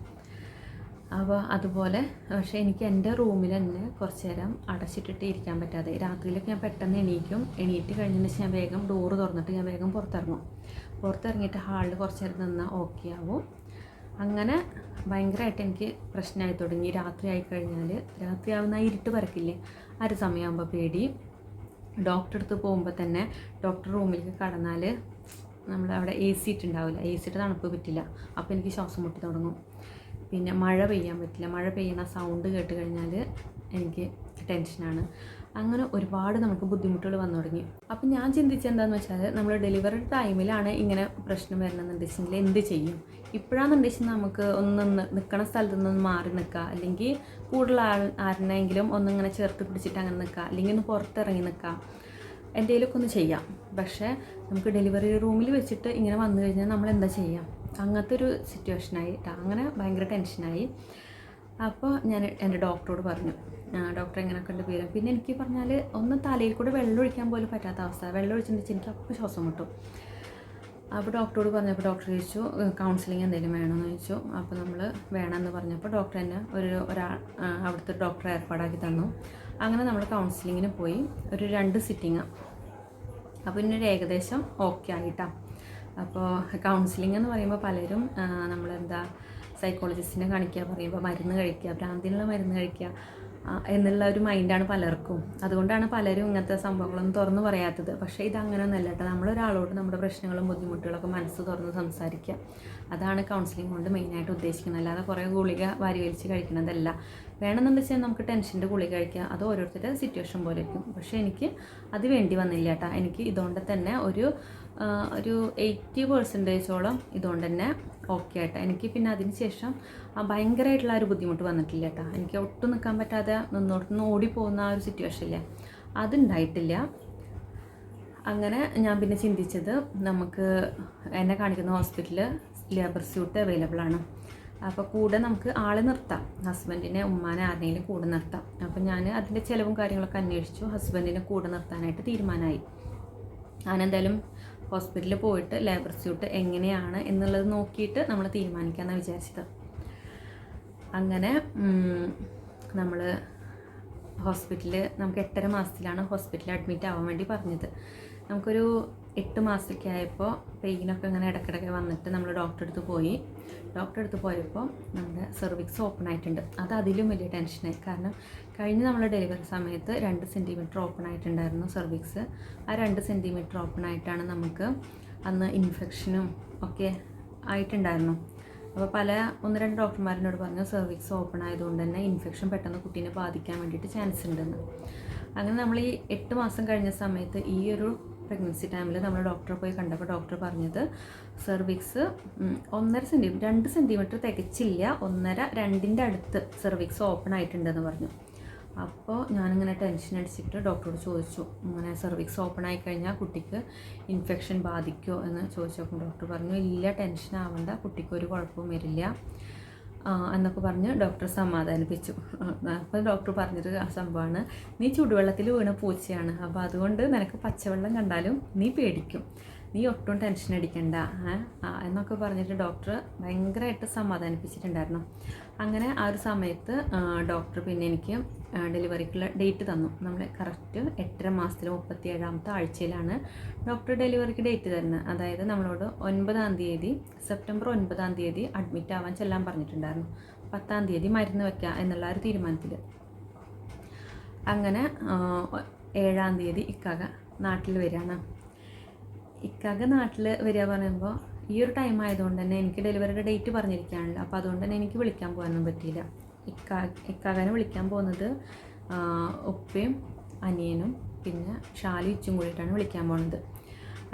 അപ്പോൾ അതുപോലെ പക്ഷേ എനിക്ക് എന്റെ റൂമിൽ തന്നെ കുറച്ച് നേരം അടച്ചിട്ടിട്ട് ഇരിക്കാൻ പറ്റാതെ. രാത്രിയിലൊക്കെ ഞാൻ പെട്ടെന്ന് എണീക്കും. എണീറ്റ് കഴിഞ്ഞതിന് ശേഷം ഞാൻ വേഗം ഡോറ് തുറന്നിട്ട് ഞാൻ വേഗം പുറത്തിറങ്ങും. പുറത്തിറങ്ങിയിട്ട് ഹാളിൽ കുറച്ച് നേരം നിന്നാൽ ഓക്കെ ആവും. അങ്ങനെ ഭയങ്കരമായിട്ട് എനിക്ക് പ്രശ്നമായി തുടങ്ങി. രാത്രി ആയി കഴിഞ്ഞാൽ രാത്രിയാവുന്ന ഇരുട്ട് പരക്കില്ലേ? ആ ഒരു സമയമാകുമ്പോൾ പേടി. ഡോക്ടറെ അടുത്ത് പോകുമ്പോൾ തന്നെ ഡോക്ടർ റൂമിലേക്ക് കടന്നാൽ നമ്മൾ അവിടെ എ സി ഇട്ടുണ്ടാവില്ല എ സിയുടെ തണുപ്പ് പറ്റില്ല. അപ്പോൾ എനിക്ക് ശ്വാസം മുട്ടി തുടങ്ങും. പിന്നെ മഴ പെയ്യാൻ പറ്റില്ല. മഴ പെയ്യണ സൗണ്ട് കേട്ട് കഴിഞ്ഞാൽ എനിക്ക് ടെൻഷനാണ് അങ്ങനെ ഒരുപാട് നമുക്ക് ബുദ്ധിമുട്ടുകൾ വന്നു തുടങ്ങി. അപ്പം ഞാൻ ചിന്തിച്ചെന്താന്ന് വെച്ചാൽ നമ്മൾ ഡെലിവറി ടൈമിലാണ് ഇങ്ങനെ പ്രശ്നം വരണമെന്നുണ്ടെങ്കിൽ എന്ത് ചെയ്യും? ഇപ്പോഴാണെന്നുണ്ടെങ്കിൽ നമുക്ക് ഒന്ന് നിൽക്കണ സ്ഥലത്ത് നിന്ന് മാറി നിൽക്കുക അല്ലെങ്കിൽ കൂടുതൽ ആൾ ആരെങ്കിലും ഒന്നിങ്ങനെ ചേർത്ത് പിടിച്ചിട്ട് അങ്ങനെ നിൽക്കുക അല്ലെങ്കിൽ ഒന്ന് പുറത്തിറങ്ങി നിൽക്കുക എന്തെങ്കിലുമൊക്കെ ഒന്ന് ചെയ്യാം. പക്ഷേ നമുക്ക് ഡെലിവറി റൂമിൽ വെച്ചിട്ട് ഇങ്ങനെ വന്നു കഴിഞ്ഞാൽ നമ്മൾ എന്താ ചെയ്യാം? അങ്ങനത്തെ ഒരു സിറ്റുവേഷനായി. അങ്ങനെ ഭയങ്കര ടെൻഷനായി അപ്പോൾ ഞാൻ എന്റെ ഡോക്ടറോട് പറഞ്ഞു. ഡോക്ടർ എങ്ങനെയൊക്കെ ഉണ്ട് പേരും? പിന്നെ എനിക്ക് പറഞ്ഞാൽ ഒന്ന് തലയിൽ കൂടെ വെള്ളം ഒഴിക്കാൻ പോലും പറ്റാത്ത അവസ്ഥ. വെള്ളം ഒഴിച്ചിട്ടുണ്ടെങ്കിൽ എനിക്ക് അപ്പോൾ ശ്വാസം മുട്ടും. അപ്പോൾ ഡോക്ടറോട് പറഞ്ഞപ്പോൾ ഡോക്ടർ ചോദിച്ചു കൗൺസിലിംഗ് എന്തെങ്കിലും വേണമെന്ന് ചോദിച്ചു. അപ്പോൾ നമ്മൾ വേണമെന്ന് പറഞ്ഞപ്പോൾ ഡോക്ടർ തന്നെ ഒരു ഒരാൾ അവിടുത്തെ ഡോക്ടറെ ഏർപ്പാടാക്കി തന്നു. അങ്ങനെ നമ്മൾ കൗൺസിലിങ്ങിന് പോയി. ഒരു രണ്ട് സിറ്റിങ്ങാണ് അപ്പോൾ പിന്നെ ഒരു ഏകദേശം ഓക്കെ ആയിട്ടാ. അപ്പോൾ കൗൺസിലിംഗ് എന്ന് പറയുമ്പോൾ പലരും നമ്മളെന്താ സൈക്കോളജിസ്റ്റിനെ കാണിക്കുക പറയുമ്പോൾ മരുന്ന് കഴിക്കുക ഭ്രാന്തിനുള്ള മരുന്ന് കഴിക്കുക എന്നുള്ള ഒരു മൈൻഡാണ് പലർക്കും. അതുകൊണ്ടാണ് പലരും ഇങ്ങനത്തെ സംഭവങ്ങളൊന്നും തുറന്നു പറയാത്തത്. പക്ഷേ ഇത് ഒന്നല്ല കേട്ടോ. നമ്മളൊരാളോട് നമ്മുടെ പ്രശ്നങ്ങളും ബുദ്ധിമുട്ടുകളൊക്കെ മനസ്സ് തുറന്ന് സംസാരിക്കുക. അതാണ് കൗൺസിലിംഗ് കൊണ്ട് മെയിനായിട്ട് ഉദ്ദേശിക്കുന്നത്. അല്ലാതെ കുറേ ഗുളിക വാരി വലിച്ച് കഴിക്കുന്നതല്ല. വേണമെന്നു വെച്ചാൽ നമുക്ക് ടെൻഷന്റെ ഗുളിക കഴിക്കുക അത് ഓരോരുത്തരുടെ സിറ്റുവേഷൻ പോലെ ഇരിക്കും പക്ഷേ എനിക്ക് അത് വേണ്ടി വന്നില്ല കേട്ടോ. എനിക്ക് ഇതുകൊണ്ട് തന്നെ ഒരു ഒരു എയ്റ്റി പെർസെന്റേജോളം ഇതുകൊണ്ട് തന്നെ ഓക്കെ ആയിട്ടാ. എനിക്ക് പിന്നെ അതിന് ശേഷം ഭയങ്കരമായിട്ടുള്ള ഒരു ബുദ്ധിമുട്ട് വന്നിട്ടില്ല കേട്ടോ എനിക്ക് ഒട്ടും നിൽക്കാൻ പറ്റാതെ നിന്നോടത്തുനിന്ന് ഓടിപ്പോകുന്ന ആ ഒരു സിറ്റുവേഷൻ ഇല്ലേ. അതുണ്ടായിട്ടില്ല. അങ്ങനെ ഞാൻ പിന്നെ ചിന്തിച്ചത് നമുക്ക് എന്നെ കാണിക്കുന്ന ഹോസ്പിറ്റലിൽ ലേബർ സ്യൂട്ട് അവൈലബിൾ ആണ്. അപ്പോൾ കൂടെ നമുക്ക് ആളെ നിർത്താം. ഹസ്ബൻഡിനെ ഉമ്മാനെ ആരെങ്കിലും കൂടെ നിർത്താം. അപ്പോൾ ഞാൻ അതിന്റെ ചിലവും കാര്യങ്ങളൊക്കെ അന്വേഷിച്ചു. ഹസ്ബൻഡിനെ കൂടെ നിർത്താനായിട്ട് തീരുമാനമായി. ഞാനെന്തായാലും ഹോസ്പിറ്റലിൽ പോയിട്ട് ലേബർ സ്യൂട്ട് എങ്ങനെയാണ് എന്നുള്ളത് നോക്കിയിട്ട് നമ്മൾ തീരുമാനിക്കാമെന്നാണ് വിചാരിച്ചത്. അങ്ങനെ നമ്മൾ ഹോസ്പിറ്റലിൽ നമുക്ക് എട്ടര മാസത്തിലാണ് ഹോസ്പിറ്റലിൽ അഡ്മിറ്റ് ആവാൻ വേണ്ടി പറഞ്ഞത്. നമുക്കൊരു എട്ട് മാസത്തേക്ക് ആയപ്പോൾ പെയിനൊക്കെ ഇങ്ങനെ ഇടയ്ക്കിടയ്ക്ക് വന്നിട്ട് നമ്മൾ ഡോക്ടറെ അടുത്ത് പോയി. ഡോക്ടറെ അടുത്ത് പോയപ്പോൾ നമ്മുടെ സെർവിക്സ് ഓപ്പൺ ആയിട്ടുണ്ട്. അത് അതിലും വലിയ ടെൻഷനായി കാരണം കഴിഞ്ഞ് നമ്മൾ ഡെലിവറി സമയത്ത് രണ്ട് സെന്റിമീറ്റർ ഓപ്പൺ ആയിട്ടുണ്ടായിരുന്നു സെർവിക്സ് ആ രണ്ട് സെന്റിമീറ്റർ ഓപ്പൺ ആയിട്ടാണ് നമുക്ക് അന്ന് ഇൻഫെക്ഷനും ഒക്കെ ആയിട്ടുണ്ടായിരുന്നു. അപ്പോൾ പല ഒന്ന് രണ്ട് ഡോക്ടർമാരിനോട് പറഞ്ഞു സെർവിക്സ് ഓപ്പൺ ആയതുകൊണ്ട് തന്നെ ഇൻഫെക്ഷൻ പെട്ടെന്ന് കുട്ടീനെ ബാധിക്കാൻ വേണ്ടിയിട്ട് ചാൻസ് ഉണ്ടെന്ന്. അങ്ങനെ നമ്മൾ ഈ എട്ട് മാസം കഴിഞ്ഞ സമയത്ത് ഈ ഒരു പ്രഗ്നൻസി ടൈമിൽ നമ്മൾ ഡോക്ടറെ പോയി കണ്ടപ്പോൾ ഡോക്ടർ പറഞ്ഞത് സെർവിക്സ് ഒന്നര സെന്റിമീറ്റർ രണ്ട് സെന്റിമീറ്റർ തികച്ചില്ല. ഒന്നര രണ്ടിന്റെ അടുത്ത് സെർവിക്സ് ഓപ്പൺ ആയിട്ടുണ്ടെന്ന് പറഞ്ഞു. അപ്പോൾ ഞാനിങ്ങനെ ടെൻഷൻ അടിച്ചിട്ട് ഡോക്ടറോട് ചോദിച്ചു ഇങ്ങനെ സെർവിക്സ് ഓപ്പൺ ആയി കഴിഞ്ഞാൽ കുട്ടിക്ക് ഇൻഫെക്ഷൻ ബാധിക്കുമോ എന്ന് ചോദിച്ചപ്പോൾ ഡോക്ടർ പറഞ്ഞു ഇല്ല ടെൻഷൻ ആവണ്ട. കുട്ടിക്ക് ഒരു കുഴപ്പവും വരില്ല. എന്നൊക്കെ പറഞ്ഞ് ഡോക്ടർ സമാധാനിപ്പിച്ചു. അപ്പോൾ ഡോക്ടർ പറഞ്ഞൊരു സംഭവമാണ്. നീ ചുടുവെള്ളത്തിൽ വീണ പൂച്ചയാണ്. അപ്പോൾ അതുകൊണ്ട് നിനക്ക് പച്ചവെള്ളം കണ്ടാലും നീ പേടിക്കും. നീ ഒട്ടും ടെൻഷൻ അടിക്കണ്ട എന്നൊക്കെ പറഞ്ഞിട്ട് ഡോക്ടർ ഭയങ്കരമായിട്ട് സമാധാനിപ്പിച്ചിട്ടുണ്ടായിരുന്നു. അങ്ങനെ ആ ഒരു സമയത്ത് ഡോക്ടർ പിന്നെ എനിക്ക് ഡെലിവറിക്കുള്ള ഡേറ്റ് തന്നു. നമ്മൾ കറക്റ്റ് എട്ടര മാസത്തിൽ മുപ്പത്തി ഏഴാമത്തെ ആഴ്ചയിലാണ് ഡോക്ടർ ഡെലിവറിക്ക് ഡേറ്റ് തരുന്നത്. അതായത് നമ്മളോട് ഒൻപതാം തീയതി സെപ്റ്റംബർ ഒൻപതാം തീയതി അഡ്മിറ്റ് ആവാൻ ചെല്ലാൻ പറഞ്ഞിട്ടുണ്ടായിരുന്നു. പത്താം തീയതി മരുന്ന് വയ്ക്കുക എന്നുള്ള ഒരു തീരുമാനത്തിൽ അങ്ങനെ ഏഴാം തീയതി ഇക്കാക നാട്ടിൽ വരികയാണ്. ഇക്കാക നാട്ടിൽ വരിക പറയുമ്പോൾ ഈ ഒരു ടൈം ആയതുകൊണ്ട് തന്നെ എനിക്ക് ഡെലിവറിയുടെ ഡേറ്റ് പറഞ്ഞിരിക്കുകയാണല്ലോ അപ്പോൾ അതുകൊണ്ട് തന്നെ എനിക്ക് വിളിക്കാൻ പോകാനൊന്നും പറ്റിയില്ല. ഇക്കാ ഇക്കാകനെ വിളിക്കാൻ പോകുന്നത് ഉപ്പയും അനിയനും പിന്നെ ഷാലി ഇച്ചും കൂടിയിട്ടാണ് വിളിക്കാൻ പോകുന്നത്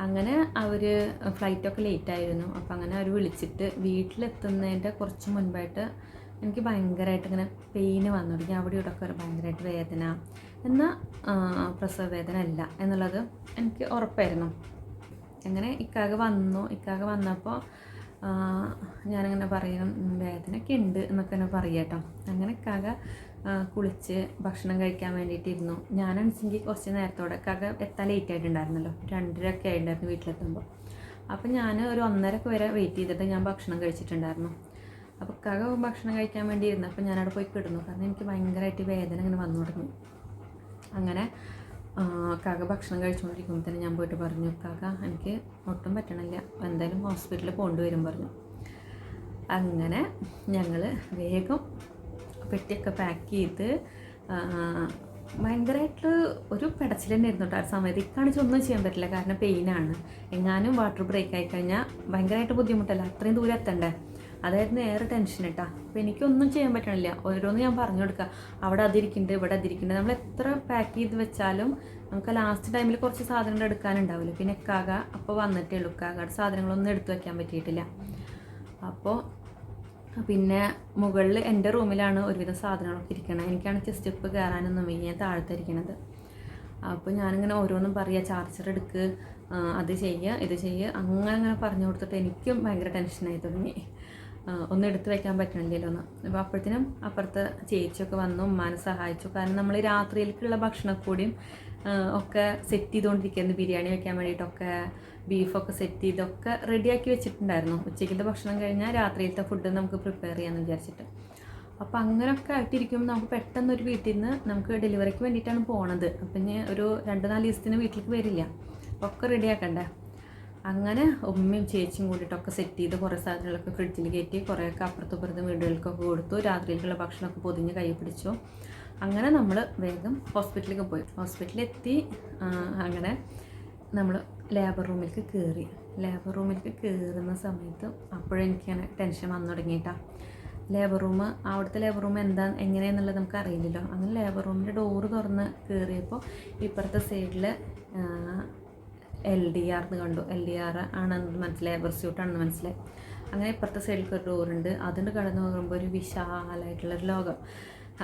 അങ്ങനെ അവർ ഫ്ലൈറ്റൊക്കെ ലേറ്റായിരുന്നു അപ്പോൾ അങ്ങനെ അവർ വിളിച്ചിട്ട് വീട്ടിലെത്തുന്നതിന്റെ കുറച്ച് മുൻപായിട്ട് എനിക്ക് ഭയങ്കരമായിട്ട് ഇങ്ങനെ പെയിന് വന്നു. തുടങ്ങി അവിടെ ഇവിടെ ഒക്കെ ഭയങ്കരമായിട്ട് വേദന. എന്നാൽ പ്രസവ വേദന അല്ല എന്നുള്ളത് എനിക്ക് ഉറപ്പായിരുന്നു. അങ്ങനെ ഇക്കാക വന്നു. ഇക്കാക വന്നപ്പോൾ ഞാനങ്ങനെ പറയും "ഉം, വേദനയൊക്കെ ഉണ്ട് എന്നൊക്കെ തന്നെ പറയാം കേട്ടോ അങ്ങനെ ഇക്കാക കുളിച്ച് ഭക്ഷണം കഴിക്കാൻ വേണ്ടിയിട്ടിരുന്നു. ഞാനാണെങ്കിൽ കുറച്ച് നേരത്തോടെ ഇക്കാക എത്താൻ ലേറ്റ് ആയിട്ടുണ്ടായിരുന്നല്ലോ. രണ്ടര ഒക്കെ ആയിട്ടുണ്ടായിരുന്നു വീട്ടിലെത്തുമ്പോൾ അപ്പം ഞാൻ ഒരു ഒന്നരക്ക് വരെ വെയിറ്റ് ചെയ്തിട്ട് ഞാൻ ഭക്ഷണം കഴിച്ചിട്ടുണ്ടായിരുന്നു. അപ്പോൾ ഇക്കാക ഭക്ഷണം കഴിക്കാൻ വേണ്ടി ഇരുന്നു അപ്പോൾ ഞാനവിടെ പോയി കിടന്നു. കാരണം എനിക്ക് ഭയങ്കരമായിട്ട് വേദന ഇങ്ങനെ വന്നു തുടങ്ങി. അങ്ങനെ കാക്ക ഭക്ഷണം കഴിച്ചുകൊണ്ടിരിക്കുമ്പോൾ തന്നെ ഞാൻ പോയിട്ട് പറഞ്ഞു കാക്ക എനിക്ക് ഒട്ടും പറ്റണില്ല. എന്തായാലും ഹോസ്പിറ്റലിൽ പോകേണ്ടി വരും പറഞ്ഞു. അങ്ങനെ ഞങ്ങൾ വേഗം പെട്ടിയൊക്കെ പാക്ക് ചെയ്ത് ഭയങ്കരമായിട്ട് ഒരു പെടച്ചിൽ തന്നെ ആയിരുന്നു കേട്ടോ ആ സമയത്ത്. ഇക്കാണിച്ച് ഒന്നും ചെയ്യാൻ പറ്റില്ല. കാരണം പെയിനാണ് എങ്ങാനും വാട്ടർ ബ്രേക്ക് ആയി കഴിഞ്ഞാൽ ഭയങ്കരമായിട്ട് ബുദ്ധിമുട്ടല്ല? അത്രയും ദൂരം എത്തണ്ടേ? അതായിരുന്നു നേരെ ടെൻഷൻ കേട്ടാ അപ്പോൾ എനിക്കൊന്നും ചെയ്യാൻ പറ്റണില്ല. ഓരോന്ന് ഞാൻ പറഞ്ഞു കൊടുക്കുക അവിടെ അതിരിക്കുന്നുണ്ട് ഇവിടെ അതിരിക്കുന്നുണ്ട് നമ്മൾ എത്ര പാക്ക് ചെയ്ത് വെച്ചാലും നമുക്ക് ലാസ്റ്റ് ടൈമിൽ കുറച്ച് സാധനങ്ങൾ എടുക്കാനുണ്ടാവില്ല. പിന്നെ കാക അപ്പോൾ വന്നിട്ടേ ഉള്ളൂ. സാധനങ്ങളൊന്നും എടുത്തു വയ്ക്കാൻ പറ്റിയിട്ടില്ല. അപ്പോൾ പിന്നെ മുകളിൽ എന്റെ റൂമിലാണ് ഒരുവിധം സാധനങ്ങളൊക്കെ ഇരിക്കണത് എനിക്കാണ് സ്റ്റെപ്പ് കയറാനൊന്നും വയ്യ. ഞാൻ താഴത്തിരിക്കണത്. അപ്പോൾ ഞാനിങ്ങനെ ഓരോന്നും പറയുക ചാർജർ എടുക്ക് അത് ചെയ്യുക ഇത് ചെയ്യുക അങ്ങനെ അങ്ങനെ പറഞ്ഞു കൊടുത്തിട്ട് എനിക്കും ഭയങ്കര ടെൻഷനായി തുടങ്ങി. ഒന്നും എടുത്തു വെക്കാൻ പറ്റണില്ലല്ലോ എന്ന്. അപ്പോൾ അപ്പോഴത്തേനും അപ്പുറത്ത് ചേച്ചിയൊക്കെ വന്നു ഉമ്മാനെ സഹായിച്ചു. കാരണം നമ്മൾ രാത്രിയിലേക്കുള്ള ഭക്ഷണം കൂടിയും ഒക്കെ സെറ്റ് ചെയ്തുകൊണ്ടിരിക്കുന്നു. ബിരിയാണി വെക്കാൻ വേണ്ടിയിട്ടൊക്കെ ബീഫൊക്കെ സെറ്റ് ചെയ്തൊക്കെ റെഡിയാക്കി വെച്ചിട്ടുണ്ടായിരുന്നു. ഉച്ചയ്ക്കത്തെ ഭക്ഷണം കഴിഞ്ഞാൽ രാത്രിയിലത്തെ ഫുഡ് നമുക്ക് പ്രിപ്പയർ ചെയ്യാമെന്ന് വിചാരിച്ചിട്ട്. അപ്പോൾ അങ്ങനെയൊക്കെ ആയിട്ടിരിക്കുമ്പോൾ നമുക്ക് പെട്ടെന്ന് ഒരു വീട്ടിൽ നിന്ന് നമുക്ക് ഡെലിവറിക്ക് വേണ്ടിയിട്ടാണ് പോണത്. അപ്പം ഇനി ഒരു രണ്ട് നാല് ദിവസത്തിന് വീട്ടിലേക്ക് വരില്ല. ഒക്കെ റെഡിയാക്കണ്ടേ അങ്ങനെ ഉമ്മയും ചേച്ചിയും കൂടിയിട്ടൊക്കെ സെറ്റ് ചെയ്ത് കുറേ സാധനങ്ങളൊക്കെ ഫ്രിഡ്ജിൽ കയറ്റി കുറേയൊക്കെ അപ്പുറത്തും ഇപ്പുറത്തും വീടുകൾക്കൊക്കെ കൊടുത്തു. രാത്രിയിലേക്കുള്ള ഭക്ഷണമൊക്കെ പൊതിഞ്ഞ് കൈ പിടിച്ചു. അങ്ങനെ നമ്മൾ വേഗം ഹോസ്പിറ്റലിലേക്ക് പോയി. ഹോസ്പിറ്റലിലെത്തി അങ്ങനെ നമ്മൾ ലേബർ റൂമിലേക്ക് കയറി ലേബർ റൂമിലേക്ക് കയറുന്ന സമയത്ത് അപ്പോഴെനിക്കങ്ങനെ ടെൻഷൻ വന്നു തുടങ്ങിയിട്ടാ. ലേബർ റൂം അവിടുത്തെ ലേബർ റൂം എന്താ എങ്ങനെയാണെന്നുള്ളത് നമുക്ക് അറിയില്ലല്ലോ അങ്ങനെ ലേബർ റൂമിന്റെ ഡോറ് തുറന്ന് കയറിയപ്പോൾ ഇപ്പുറത്തെ സൈഡിൽ എൽ ഡി ആർ എന്ന് കണ്ടു. എൽ ഡി ആർ ആണെന്ന് മനസ്സിലായി ലേബർ സ്യൂട്ടാണെന്ന് മനസ്സിലായി അങ്ങനെ ഇപ്പുറത്തെ സൈഡിൽ ഒരു ഡോറുണ്ട് അതിന് കടന്നു പോകുമ്പോൾ ഒരു വിശാലമായിട്ടുള്ളൊരു ലോകം.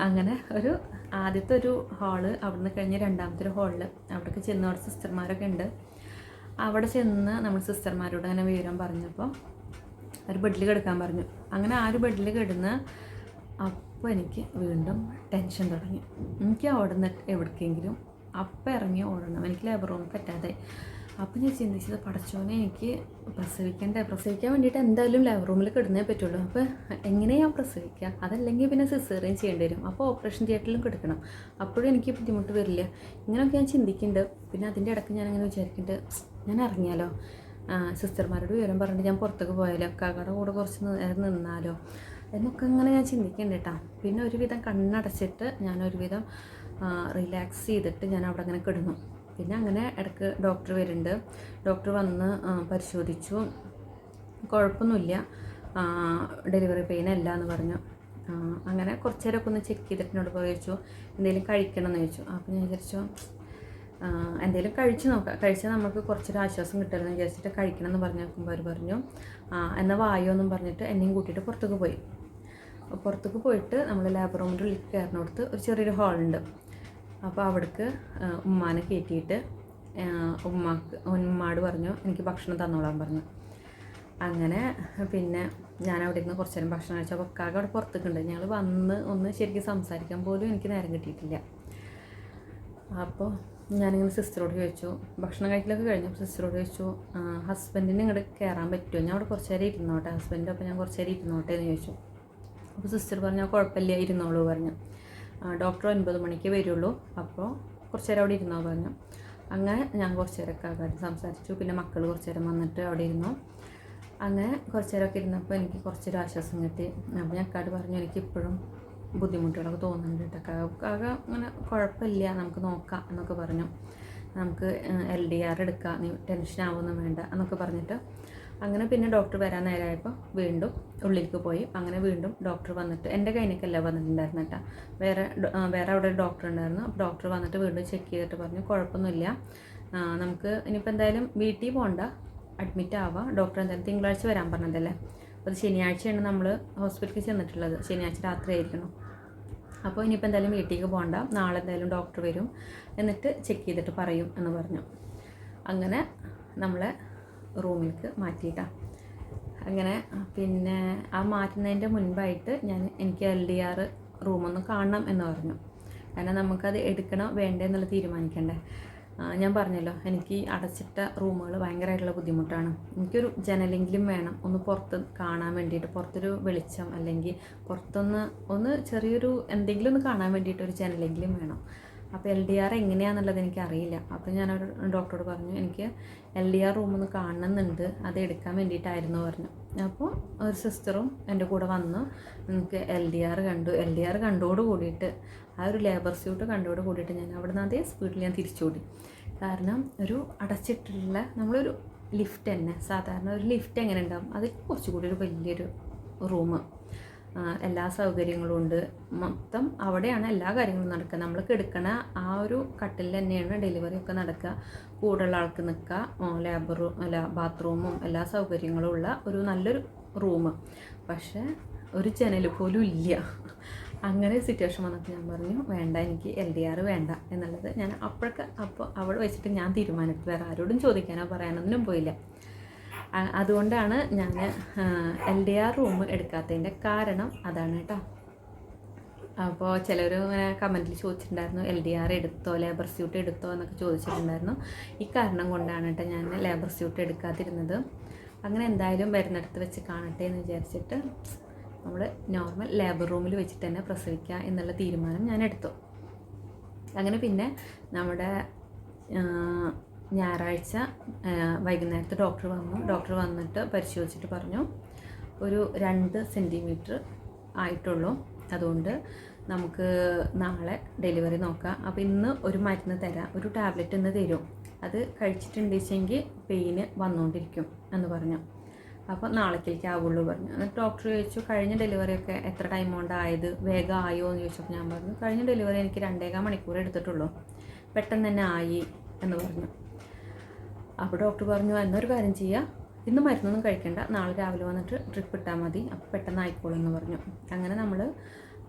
അങ്ങനെ ഒരു ആദ്യത്തെ ഒരു ഹാൾ അവിടുന്ന് കഴിഞ്ഞ് രണ്ടാമത്തെ ഒരു ഹാളിൽ അവിടേക്ക് ചെന്ന് അവിടെ സിസ്റ്റർമാരൊക്കെ ഉണ്ട്. അവിടെ ചെന്ന് നമ്മൾ സിസ്റ്റർമാരോട് അങ്ങനെ വിവരം പറഞ്ഞപ്പോൾ ഒരു ബെഡിൽ കിടക്കാൻ പറഞ്ഞു. അങ്ങനെ ആ ഒരു ബെഡിൽ കിടന്ന് അപ്പോൾ എനിക്ക് വീണ്ടും ടെൻഷൻ തുടങ്ങി. എനിക്ക് അവിടെ നിന്ന് എവിടേക്കെങ്കിലും അപ്പം ഇറങ്ങി ഓടണം. എനിക്ക് ലേബർ റൂം പറ്റാതെ അപ്പം ഞാൻ ചിന്തിച്ചത് പടച്ചോനെ എനിക്ക് പ്രസവിക്കണ്ടേ? പ്രസവിക്കാൻ വേണ്ടിയിട്ട് എന്തായാലും ലേബർ റൂമിൽ കിടന്നേ പറ്റുള്ളൂ. അപ്പോൾ എങ്ങനെ ഞാൻ പ്രസവിക്കുക അതല്ലെങ്കിൽ പിന്നെ സിസേറിയൻ ചെയ്യേണ്ടി വരും. അപ്പോൾ ഓപ്പറേഷൻ തിയേറ്ററിലും കിടക്കണം. അപ്പോഴും എനിക്ക് ബുദ്ധിമുട്ട് വരില്ല. ഇങ്ങനെയൊക്കെ ഞാൻ ചിന്തിക്കുന്നുണ്ട് പിന്നെ അതിന്റെ ഇടയ്ക്ക് ഞാൻ അങ്ങനെ വിചാരിക്കുന്നുണ്ട് ഞാൻ ഇറങ്ങിയാലോ? സിസ്റ്റർമാരോട് വിവരം പറഞ്ഞിട്ട് ഞാൻ പുറത്തേക്ക് പോയാലോ? കാക്കയുടെ കൂടെ കുറച്ച് നേരം നിന്നാലോ? എന്നൊക്കെ അങ്ങനെ ഞാൻ ചിന്തിക്കുന്നുണ്ട് കേട്ടോ പിന്നെ ഒരുവിധം കണ്ണടച്ചിട്ട് ഞാൻ ഒരുവിധം റിലാക്സ് ചെയ്തിട്ട് ഞാൻ അവിടെ അങ്ങനെ കിടന്നു. പിന്നെ അങ്ങനെ ഇടയ്ക്ക് ഡോക്ടർ വരുന്നുണ്ട്. ഡോക്ടർ വന്ന് പരിശോധിച്ചു. കുഴപ്പമൊന്നുമില്ല. ഡെലിവറി പെയിൻ അല്ല എന്ന് പറഞ്ഞു. അങ്ങനെ കുറച്ച് നേരമൊക്കെ ഒന്ന് ചെക്ക് ചെയ്തിട്ട് എന്നോട് ചോദിച്ചു എന്തെങ്കിലും കഴിക്കണം എന്ന് ചോദിച്ചു. അപ്പോൾ ഞാൻ വിചാരിച്ചു എന്തെങ്കിലും കഴിച്ചു നോക്കാം. കഴിച്ചാൽ നമുക്ക് കുറച്ചൊരു ആശ്വാസം കിട്ടുമെന്ന് വിചാരിച്ചിട്ട് കഴിക്കണം എന്ന് പറഞ്ഞു നോക്കുമ്പോൾ അവർ പറഞ്ഞു എന്നാൽ വായോ എന്നും പറഞ്ഞിട്ട് എന്നെയും കൂട്ടിയിട്ട് പുറത്തേക്ക് പോയി. പുറത്തേക്ക് പോയിട്ട് നമ്മൾ ലാബ് റൂമിന്റെ ഉള്ളിൽ കയറിനോടത്ത് ഒരു ചെറിയൊരു ഹാളുണ്ട് അപ്പോൾ അവിടേക്ക് ഉമ്മാനെ കയറ്റിയിട്ട് ഉമ്മാക്ക് ഉമ്മാട് പറഞ്ഞു എനിക്ക് ഭക്ഷണം തന്നോളാൻ പറഞ്ഞു. അങ്ങനെ പിന്നെ ഞാൻ അവിടെ നിന്ന് കുറച്ച് നേരം ഭക്ഷണം കഴിച്ചു. അപ്പോൾ അവിടെ പുറത്തേക്കുണ്ട്. ഞങ്ങൾ വന്ന് ഒന്ന് ശരിക്കും സംസാരിക്കാൻ പോലും എനിക്ക് നേരം കിട്ടിയിട്ടില്ല. അപ്പോൾ ഞാനിങ്ങനെ സിസ്റ്ററോട് ചോദിച്ചു. ഭക്ഷണം കഴിക്കലൊക്കെ കഴിഞ്ഞു. സിസ്റ്ററോട് ചോദിച്ചു ഹസ്ബൻഡിന് ഇങ്ങോട്ട് കയറാൻ പറ്റുമോ ഞാൻ അവിടെ കുറച്ച് നേരം ഇരുന്നോട്ടെ ഹസ്ബൻഡിന്റെ ഞാൻ കുറച്ച് നേരം ഇരുന്നോട്ടെ എന്ന് ചോദിച്ചു. അപ്പോൾ സിസ്റ്റർ പറഞ്ഞു കുഴപ്പമില്ല ഇരുന്നോളൂ പറഞ്ഞു. ഡോക്ടർ ഒൻപത് മണിക്ക് വരുള്ളൂ. അപ്പോൾ കുറച്ച് നേരം അവിടെ ഇരുന്നോ പറഞ്ഞു. അങ്ങനെ ഞാൻ കുറച്ച് നേരമൊക്കെ ആകാതെ സംസാരിച്ചു. പിന്നെ മക്കൾ കുറച്ച് നേരം വന്നിട്ട് അവിടെ ഇരുന്നു. അങ്ങനെ കുറച്ച് നേരമൊക്കെ ഇരുന്നപ്പോൾ എനിക്ക് കുറച്ചൊരു ആശ്വാസം കിട്ടി. അപ്പോൾ ഞാൻ അക്കാട് പറഞ്ഞു എനിക്ക് ഇപ്പോഴും ബുദ്ധിമുട്ടുകളൊക്കെ തോന്നുന്നുണ്ട് കേട്ടോ. കാക്ക അങ്ങനെ കുഴപ്പമില്ല. നമുക്ക് നോക്കാം എന്നൊക്കെ പറഞ്ഞു. നമുക്ക് എൽ ഡി ആർ എടുക്കാം. നീ ടെൻഷൻ ആവുമൊന്നും വേണ്ട എന്നൊക്കെ പറഞ്ഞിട്ട് അങ്ങനെ പിന്നെ ഡോക്ടർ വരാൻ നേരമായപ്പോൾ വീണ്ടും ഉള്ളിലേക്ക് പോയി. അങ്ങനെ വീണ്ടും ഡോക്ടർ വന്നിട്ട് എന്റെ കൈനക്കല്ല വന്നിട്ടുണ്ടായിരുന്നു കേട്ടോ വേറെ വേറെ അവിടെ ഡോക്ടർ ഉണ്ടായിരുന്നു. അപ്പോൾ ഡോക്ടർ വന്നിട്ട് വീണ്ടും ചെക്ക് ചെയ്തിട്ട് പറഞ്ഞു കുഴപ്പമൊന്നുമില്ല. നമുക്ക് ഇനിയിപ്പോൾ എന്തായാലും വീട്ടിൽ പോകണ്ട അഡ്മിറ്റ് ആവാം. ഡോക്ടർ എന്തായാലും തിങ്കളാഴ്ച വരാൻ പറഞ്ഞതല്ലേ. അപ്പോൾ ശനിയാഴ്ചയാണ് നമ്മൾ ഹോസ്പിറ്റലിൽ ചെന്നിട്ടുള്ളത്. ശനിയാഴ്ച രാത്രി ആയിരിക്കണം. അപ്പോൾ ഇനിയിപ്പോൾ എന്തായാലും വീട്ടിലേക്ക് പോകണ്ട നാളെ എന്തായാലും ഡോക്ടർ വരും. എന്നിട്ട് ചെക്ക് ചെയ്തിട്ട് പറയും എന്ന് പറഞ്ഞു. അങ്ങനെ നമ്മളെ റൂമിലേക്ക് മാറ്റിയിട്ടാണ് അങ്ങനെ പിന്നെ ആ മാറ്റുന്നതിന്റെ മുൻപായിട്ട് ഞാൻ എനിക്ക് എൽ ഡി ആർ റൂമൊന്ന് കാണണം എന്ന് പറഞ്ഞു. കാരണം നമുക്കത് എടുക്കണോ വേണ്ടേ എന്നുള്ള തീരുമാനിക്കണ്ടേ. ഞാൻ പറഞ്ഞല്ലോ എനിക്ക് അടച്ചിട്ട റൂമുകൾ ഭയങ്കരമായിട്ടുള്ള ബുദ്ധിമുട്ടാണ്. എനിക്കൊരു ജനലെങ്കിലും വേണം ഒന്ന് പുറത്ത് കാണാൻ വേണ്ടിയിട്ട് പുറത്തൊരു വെളിച്ചം അല്ലെങ്കിൽ പുറത്തൊന്ന് ഒന്ന് ചെറിയൊരു എന്തെങ്കിലും ഒന്ന് കാണാൻ വേണ്ടിയിട്ട് ഒരു ജനലെങ്കിലും വേണം. അപ്പോൾ എൽ ഡി ആർ എങ്ങനെയാണെന്നുള്ളത് എനിക്കറിയില്ല. അപ്പോൾ ഒരു ഡോക്ടറോട് പറഞ്ഞു എനിക്ക് എൽ ഡി ആർ റൂമൊന്ന് കാണണമെന്നുണ്ട് അത് എടുക്കാൻ വേണ്ടിയിട്ടായിരുന്നു പറഞ്ഞു. അപ്പോൾ ഒരു സിസ്റ്ററും എന്റെ കൂടെ വന്നു. എനിക്ക് എൽ ഡി ആർ കണ്ടു. എൽ ഡി ആർ കണ്ടോട് കൂടിയിട്ട്. ആ ഒരു ലേബർ സ്യൂട്ട് കണ്ടോട് കൂടിയിട്ട് ഞാൻ അവിടെ നിന്ന് അതേ സ്പീഡിൽ ഞാൻ തിരിച്ചോടി. കാരണം ഒരു അടച്ചിട്ടുള്ള നമ്മളൊരു ലിഫ്റ്റ് തന്നെ. സാധാരണ ഒരു ലിഫ്റ്റ് എങ്ങനെ ഉണ്ടാവും? അതിൽ കുറച്ചുകൂടി ഒരു വലിയൊരു റൂം എല്ലാ സൗകര്യങ്ങളും ഉണ്ട്. മൊത്തം അവിടെയാണ് എല്ലാ കാര്യങ്ങളും നടക്കുക. നമ്മൾ കിടക്കണ ആ ഒരു കട്ടിൽ തന്നെയാണ് ഡെലിവറി ഒക്കെ നടക്കുക. കൂടുള്ള ആൾക്ക് നിൽക്കുക. ലേബർ അല്ല ബാത്റൂമും എല്ലാ സൗകര്യങ്ങളും ഉള്ള ഒരു നല്ലൊരു റൂം പക്ഷേ ഒരു ജനൽ പോലും ഇല്ല. അങ്ങനെ സിറ്റുവേഷൻ വന്നപ്പോൾ ഞാൻ പറഞ്ഞു വേണ്ട എനിക്ക് എൽ ഡി ആർ വേണ്ട എന്നുള്ളത് ഞാൻ അപ്പോഴൊക്കെ അപ്പോൾ അവിടെ വെച്ചിട്ട് ഞാൻ തീരുമാനിച്ചു. വേറെ ആരോടും ചോദിക്കാനോ പറയാനൊന്നും പോയില്ല. അതുകൊണ്ടാണ് ഞാൻ എൽ ഡി ആർ റൂം എടുക്കാത്തതിന്റെ കാരണം അതാണ് കേട്ടോ അപ്പോൾ ചിലർ ഇങ്ങനെ കമന്റിൽ ചോദിച്ചിട്ടുണ്ടായിരുന്നു എൽ ഡി ആർ എടുത്തോ ലേബർ സ്യൂട്ട് എടുത്തോ എന്നൊക്കെ ചോദിച്ചിട്ടുണ്ടായിരുന്നു. ഈ കാരണം കൊണ്ടാണ് കേട്ടോ ഞാൻ ലേബർ സ്യൂട്ട് എടുക്കാതിരുന്നത്. അങ്ങനെ എന്തായാലും വരുന്നിടത്ത് വെച്ച് കാണട്ടെ എന്ന് വിചാരിച്ചിട്ട് നമ്മൾ നോർമൽ ലേബർ റൂമിൽ വെച്ചിട്ട് തന്നെ പ്രസവിക്കുക എന്നുള്ള തീരുമാനം ഞാൻ എടുത്തു അങ്ങനെ പിന്നെ നമ്മുടെ ഞായറാഴ്ച വൈകുന്നേരത്ത് ഡോക്ടർ വന്നു. ഡോക്ടർ വന്നിട്ട് പരിശോധിച്ചിട്ട് പറഞ്ഞു. ഒരു രണ്ട് സെന്റിമീറ്റർ ആയിട്ടുള്ളൂ. അതുകൊണ്ട് നമുക്ക് നാളെ ഡെലിവറി നോക്കാം. അപ്പോൾ ഇന്ന് ഒരു മരുന്ന് തരാം. ഒരു ടാബ്ലറ്റ് ഇന്ന് തരും. അത് കഴിച്ചിട്ടുണ്ടെങ്കിൽ പെയിന് വന്നുകൊണ്ടിരിക്കും എന്ന് പറഞ്ഞു. അപ്പോൾ നാളേക്കേക്ക് ആവുള്ളൂ പറഞ്ഞു. എന്നിട്ട് ഡോക്ടർ ചോദിച്ചു കഴിഞ്ഞ ഡെലിവറി ഒക്കെ എത്ര ടൈം കൊണ്ടായത് വേഗം ആയോ? എന്ന് ചോദിച്ചപ്പോൾ ഞാൻ പറഞ്ഞു കഴിഞ്ഞ ഡെലിവറി എനിക്ക് രണ്ടേകാൽ മണിക്കൂർ എടുത്തിട്ടുള്ളൂ. പെട്ടെന്ന് തന്നെ ആയി എന്ന് പറഞ്ഞു. അപ്പോൾ ഡോക്ടർ പറഞ്ഞു എന്നൊരു കാര്യം ചെയ്യുക ഇന്ന് മരുന്നൊന്നും കഴിക്കണ്ട. നാളെ രാവിലെ വന്നിട്ട് ട്രിപ്പ് ഇട്ടാൽ മതി. അപ്പോൾ പെട്ടെന്ന് ആയിക്കോളും എന്ന് പറഞ്ഞു. അങ്ങനെ നമ്മൾ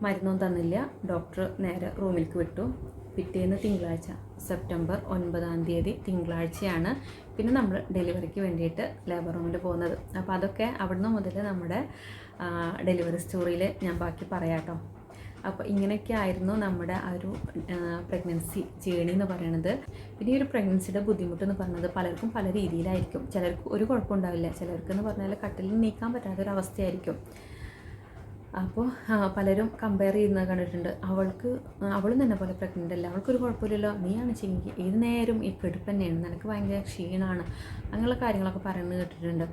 മരുന്നൊന്നും തന്നില്ല. ഡോക്ടർ നേരെ റൂമിലേക്ക് വിട്ടു. പിറ്റേന്ന് തിങ്കളാഴ്ച സെപ്റ്റംബർ ഒൻപതാം തീയതി തിങ്കളാഴ്ചയാണ് പിന്നെ നമ്മൾ ഡെലിവറിക്ക് വേണ്ടിയിട്ട് ലേബർ റൂമിൽ പോകുന്നത്. അപ്പോൾ അതൊക്കെ അവിടുന്ന് മുതൽ നമ്മുടെ ഡെലിവറി സ്റ്റോറിയിൽ ഞാൻ ബാക്കി പറയാം കേട്ടോ അപ്പോൾ ഇങ്ങനെയൊക്കെ ആയിരുന്നു നമ്മുടെ ആ ഒരു പ്രഗ്നൻസി ജേണി എന്ന് പറയുന്നത് പിന്നെ ഈ ഒരു പ്രഗ്നൻസിയുടെ ബുദ്ധിമുട്ട് എന്ന് പറയുന്നത് പലർക്കും പല രീതിയിലായിരിക്കും. ചിലർക്ക് ഒരു കുഴപ്പമുണ്ടാവില്ല. ചിലർക്ക് എന്ന് പറഞ്ഞാൽ കട്ടിലിൽ നീക്കാൻ അവസ്ഥയായിരിക്കും. അപ്പോൾ പലരും കമ്പയർ ചെയ്യുന്നത് കണ്ടിട്ടുണ്ട്. അവൾക്ക് അവളും തന്നെ പോലെ പ്രഗ്നന്റ് അല്ല. അവൾക്കൊരു കുഴപ്പമില്ലല്ലോ. നീയാണ് ചെങ്കി ഏത് നേരം ഈ കെടുപ്പ് തന്നെയാണ്. നിനക്ക് ഭയങ്കര ക്ഷീണമാണ് അങ്ങനെയുള്ള കാര്യങ്ങളൊക്കെ പറയുന്നത് കേട്ടിട്ടുണ്ട്.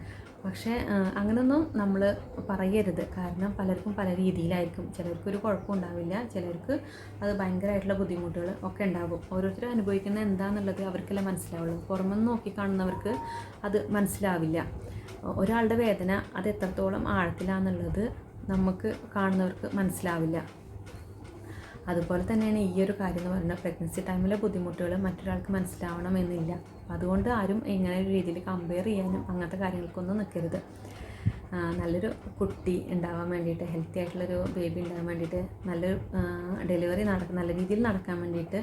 പക്ഷേ അങ്ങനെയൊന്നും നമ്മൾ പറയരുത്. കാരണം പലർക്കും പല രീതിയിലായിരിക്കും. ചിലർക്കൊരു കുഴപ്പം ഉണ്ടാവില്ല. ചിലർക്ക് അത് ഭയങ്കരമായിട്ടുള്ള ബുദ്ധിമുട്ടുകൾ ഒക്കെ ഉണ്ടാകും. ഓരോരുത്തരും അനുഭവിക്കുന്നത് എന്താണെന്നുള്ളത് അവർക്കല്ലേ മനസ്സിലാവുള്ളൂ. പുറമെന്ന് നോക്കി കാണുന്നവർക്ക് അത് മനസ്സിലാവില്ല. ഒരാളുടെ വേദന അത് എത്രത്തോളം ആഴത്തിലാണെന്നുള്ളത് നമുക്ക് കാണുന്നവർക്ക് മനസ്സിലാവില്ല. അതുപോലെ തന്നെയാണ് ഈ ഒരു കാര്യം എന്ന് പറയുന്നത് പ്രഗ്നൻസി ടൈമിലെ ബുദ്ധിമുട്ടുകൾ മറ്റൊരാൾക്ക് മനസ്സിലാവണമെന്നില്ല അതുകൊണ്ട് ആരും ഇങ്ങനെ ഒരു രീതിയിൽ കമ്പയർ ചെയ്യാനും അങ്ങനത്തെ കാര്യങ്ങൾക്കൊന്നും നിൽക്കരുത് നല്ലൊരു കുട്ടി ഉണ്ടാവാൻ വേണ്ടിയിട്ട് ഹെൽത്തി ആയിട്ടുള്ളൊരു ബേബി ഉണ്ടാകാൻ വേണ്ടിയിട്ട് നല്ലൊരു ഡെലിവറി നടക്ക നല്ല രീതിയിൽ നടക്കാൻ വേണ്ടിയിട്ട്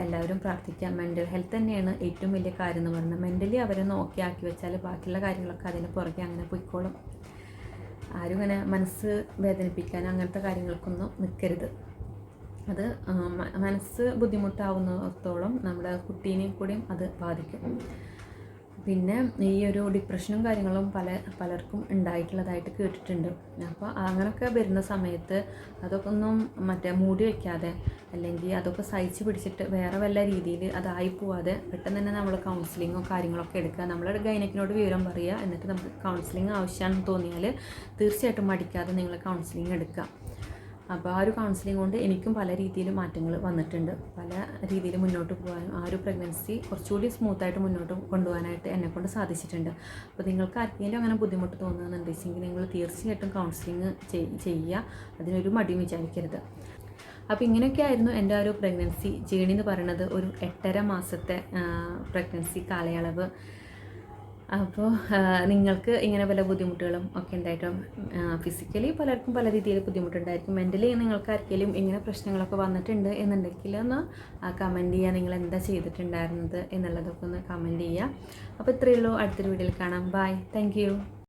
എല്ലാവരും പ്രാർത്ഥിക്കുക മെന്റൽ ഹെൽത്ത് തന്നെയാണ് ഏറ്റവും വലിയ കാര്യം എന്ന് പറയുന്നത് മെന്റലി അവരെ നോക്കി ആക്കി വെച്ചാൽ ബാക്കിയുള്ള കാര്യങ്ങളൊക്കെ അതിന് പുറകെ അങ്ങനെ പോയിക്കോളും. ആരും ഇങ്ങനെ മനസ്സ് വേദനിപ്പിക്കാൻ അങ്ങനത്തെ കാര്യങ്ങൾക്കൊന്നും നിൽക്കരുത് അത് മനസ്സ് ബുദ്ധിമുട്ടാവുന്നിടത്തോളം നമ്മുടെ കുട്ടീനെയും കൂടിയും അത് ബാധിക്കും. പിന്നെ ഈ ഒരു ഡിപ്രഷനും കാര്യങ്ങളും പല പലർക്കും ഉണ്ടായിട്ടുള്ളതായിട്ട് കേട്ടിട്ടുണ്ട്. അപ്പോൾ അങ്ങനെയൊക്കെ വരുന്ന സമയത്ത് അതൊക്കെ ഒന്നും മറ്റേ മൂടി വയ്ക്കാതെ അല്ലെങ്കിൽ അതൊക്കെ സഹിച്ച് പിടിച്ചിട്ട് വേറെ വല്ല രീതിയിൽ അതായി പോവാതെ പെട്ടെന്ന് തന്നെ നമ്മൾ കൗൺസിലിങ്ങോ കാര്യങ്ങളൊക്കെ എടുക്കുക. നമ്മളൊരു ഗൈനക്കിനോട് വിവരം പറയുക. എന്നിട്ട് നമുക്ക് കൗൺസിലിംഗ് ആവശ്യമാണെന്ന് തോന്നിയാൽ തീർച്ചയായിട്ടും മടിക്കാതെ നിങ്ങൾ കൗൺസിലിംഗ് എടുക്കുക. അപ്പോൾ ആ ഒരു കൗൺസിലിംഗ് കൊണ്ട് എനിക്കും പല രീതിയിൽ മാറ്റങ്ങൾ വന്നിട്ടുണ്ട്. പല രീതിയിൽ മുന്നോട്ട് പോകാനും ആ ഒരു പ്രഗ്നൻസി കുറച്ചുകൂടി സ്മൂത്തായിട്ട് മുന്നോട്ട് കൊണ്ടുപോകാനായിട്ട് എന്നെക്കൊണ്ട് സാധിച്ചിട്ടുണ്ട്. അപ്പോൾ നിങ്ങൾക്ക് ആർക്കെങ്കിലും അങ്ങനെ ബുദ്ധിമുട്ട് തോന്നുന്നുണ്ടെങ്കിൽ നിങ്ങൾ തീർച്ചയായിട്ടും കൗൺസിലിംഗ് ചെയ്യുക. അതിനൊരു മടിയും വിചാരിക്കരുത്. അപ്പോൾ ഇങ്ങനെയൊക്കെ ആയിരുന്നു എന്റെ ആ ഒരു പ്രഗ്നൻസി ജേണി എന്ന് പറയുന്നത്. ഒരു എട്ടര മാസത്തെ പ്രഗ്നൻസി കാലയളവ്. അപ്പോൾ നിങ്ങൾക്ക് ഇങ്ങനെ പല ബുദ്ധിമുട്ടുകളും ഒക്കെ ഉണ്ടായിട്ടും ഫിസിക്കലി പലർക്കും പല രീതിയിൽ ബുദ്ധിമുട്ടുണ്ടായിരിക്കും. മെന്റലി നിങ്ങൾക്ക് ആർക്കെങ്കിലും ഇങ്ങനെ പ്രശ്നങ്ങളൊക്കെ വന്നിട്ടുണ്ട് എന്നുണ്ടെങ്കിൽ ഒന്ന് കമന്റ് ചെയ്യുക നിങ്ങൾ എന്താ ചെയ്തിട്ടുണ്ടായിരുന്നത് എന്നുള്ളതൊക്കെ ഒന്ന് കമന്റ് ചെയ്യുക അപ്പോൾ ഇത്രയേ ഉള്ളൂ. അടുത്തൊരു വീഡിയോയിൽ കാണാം. Bye thank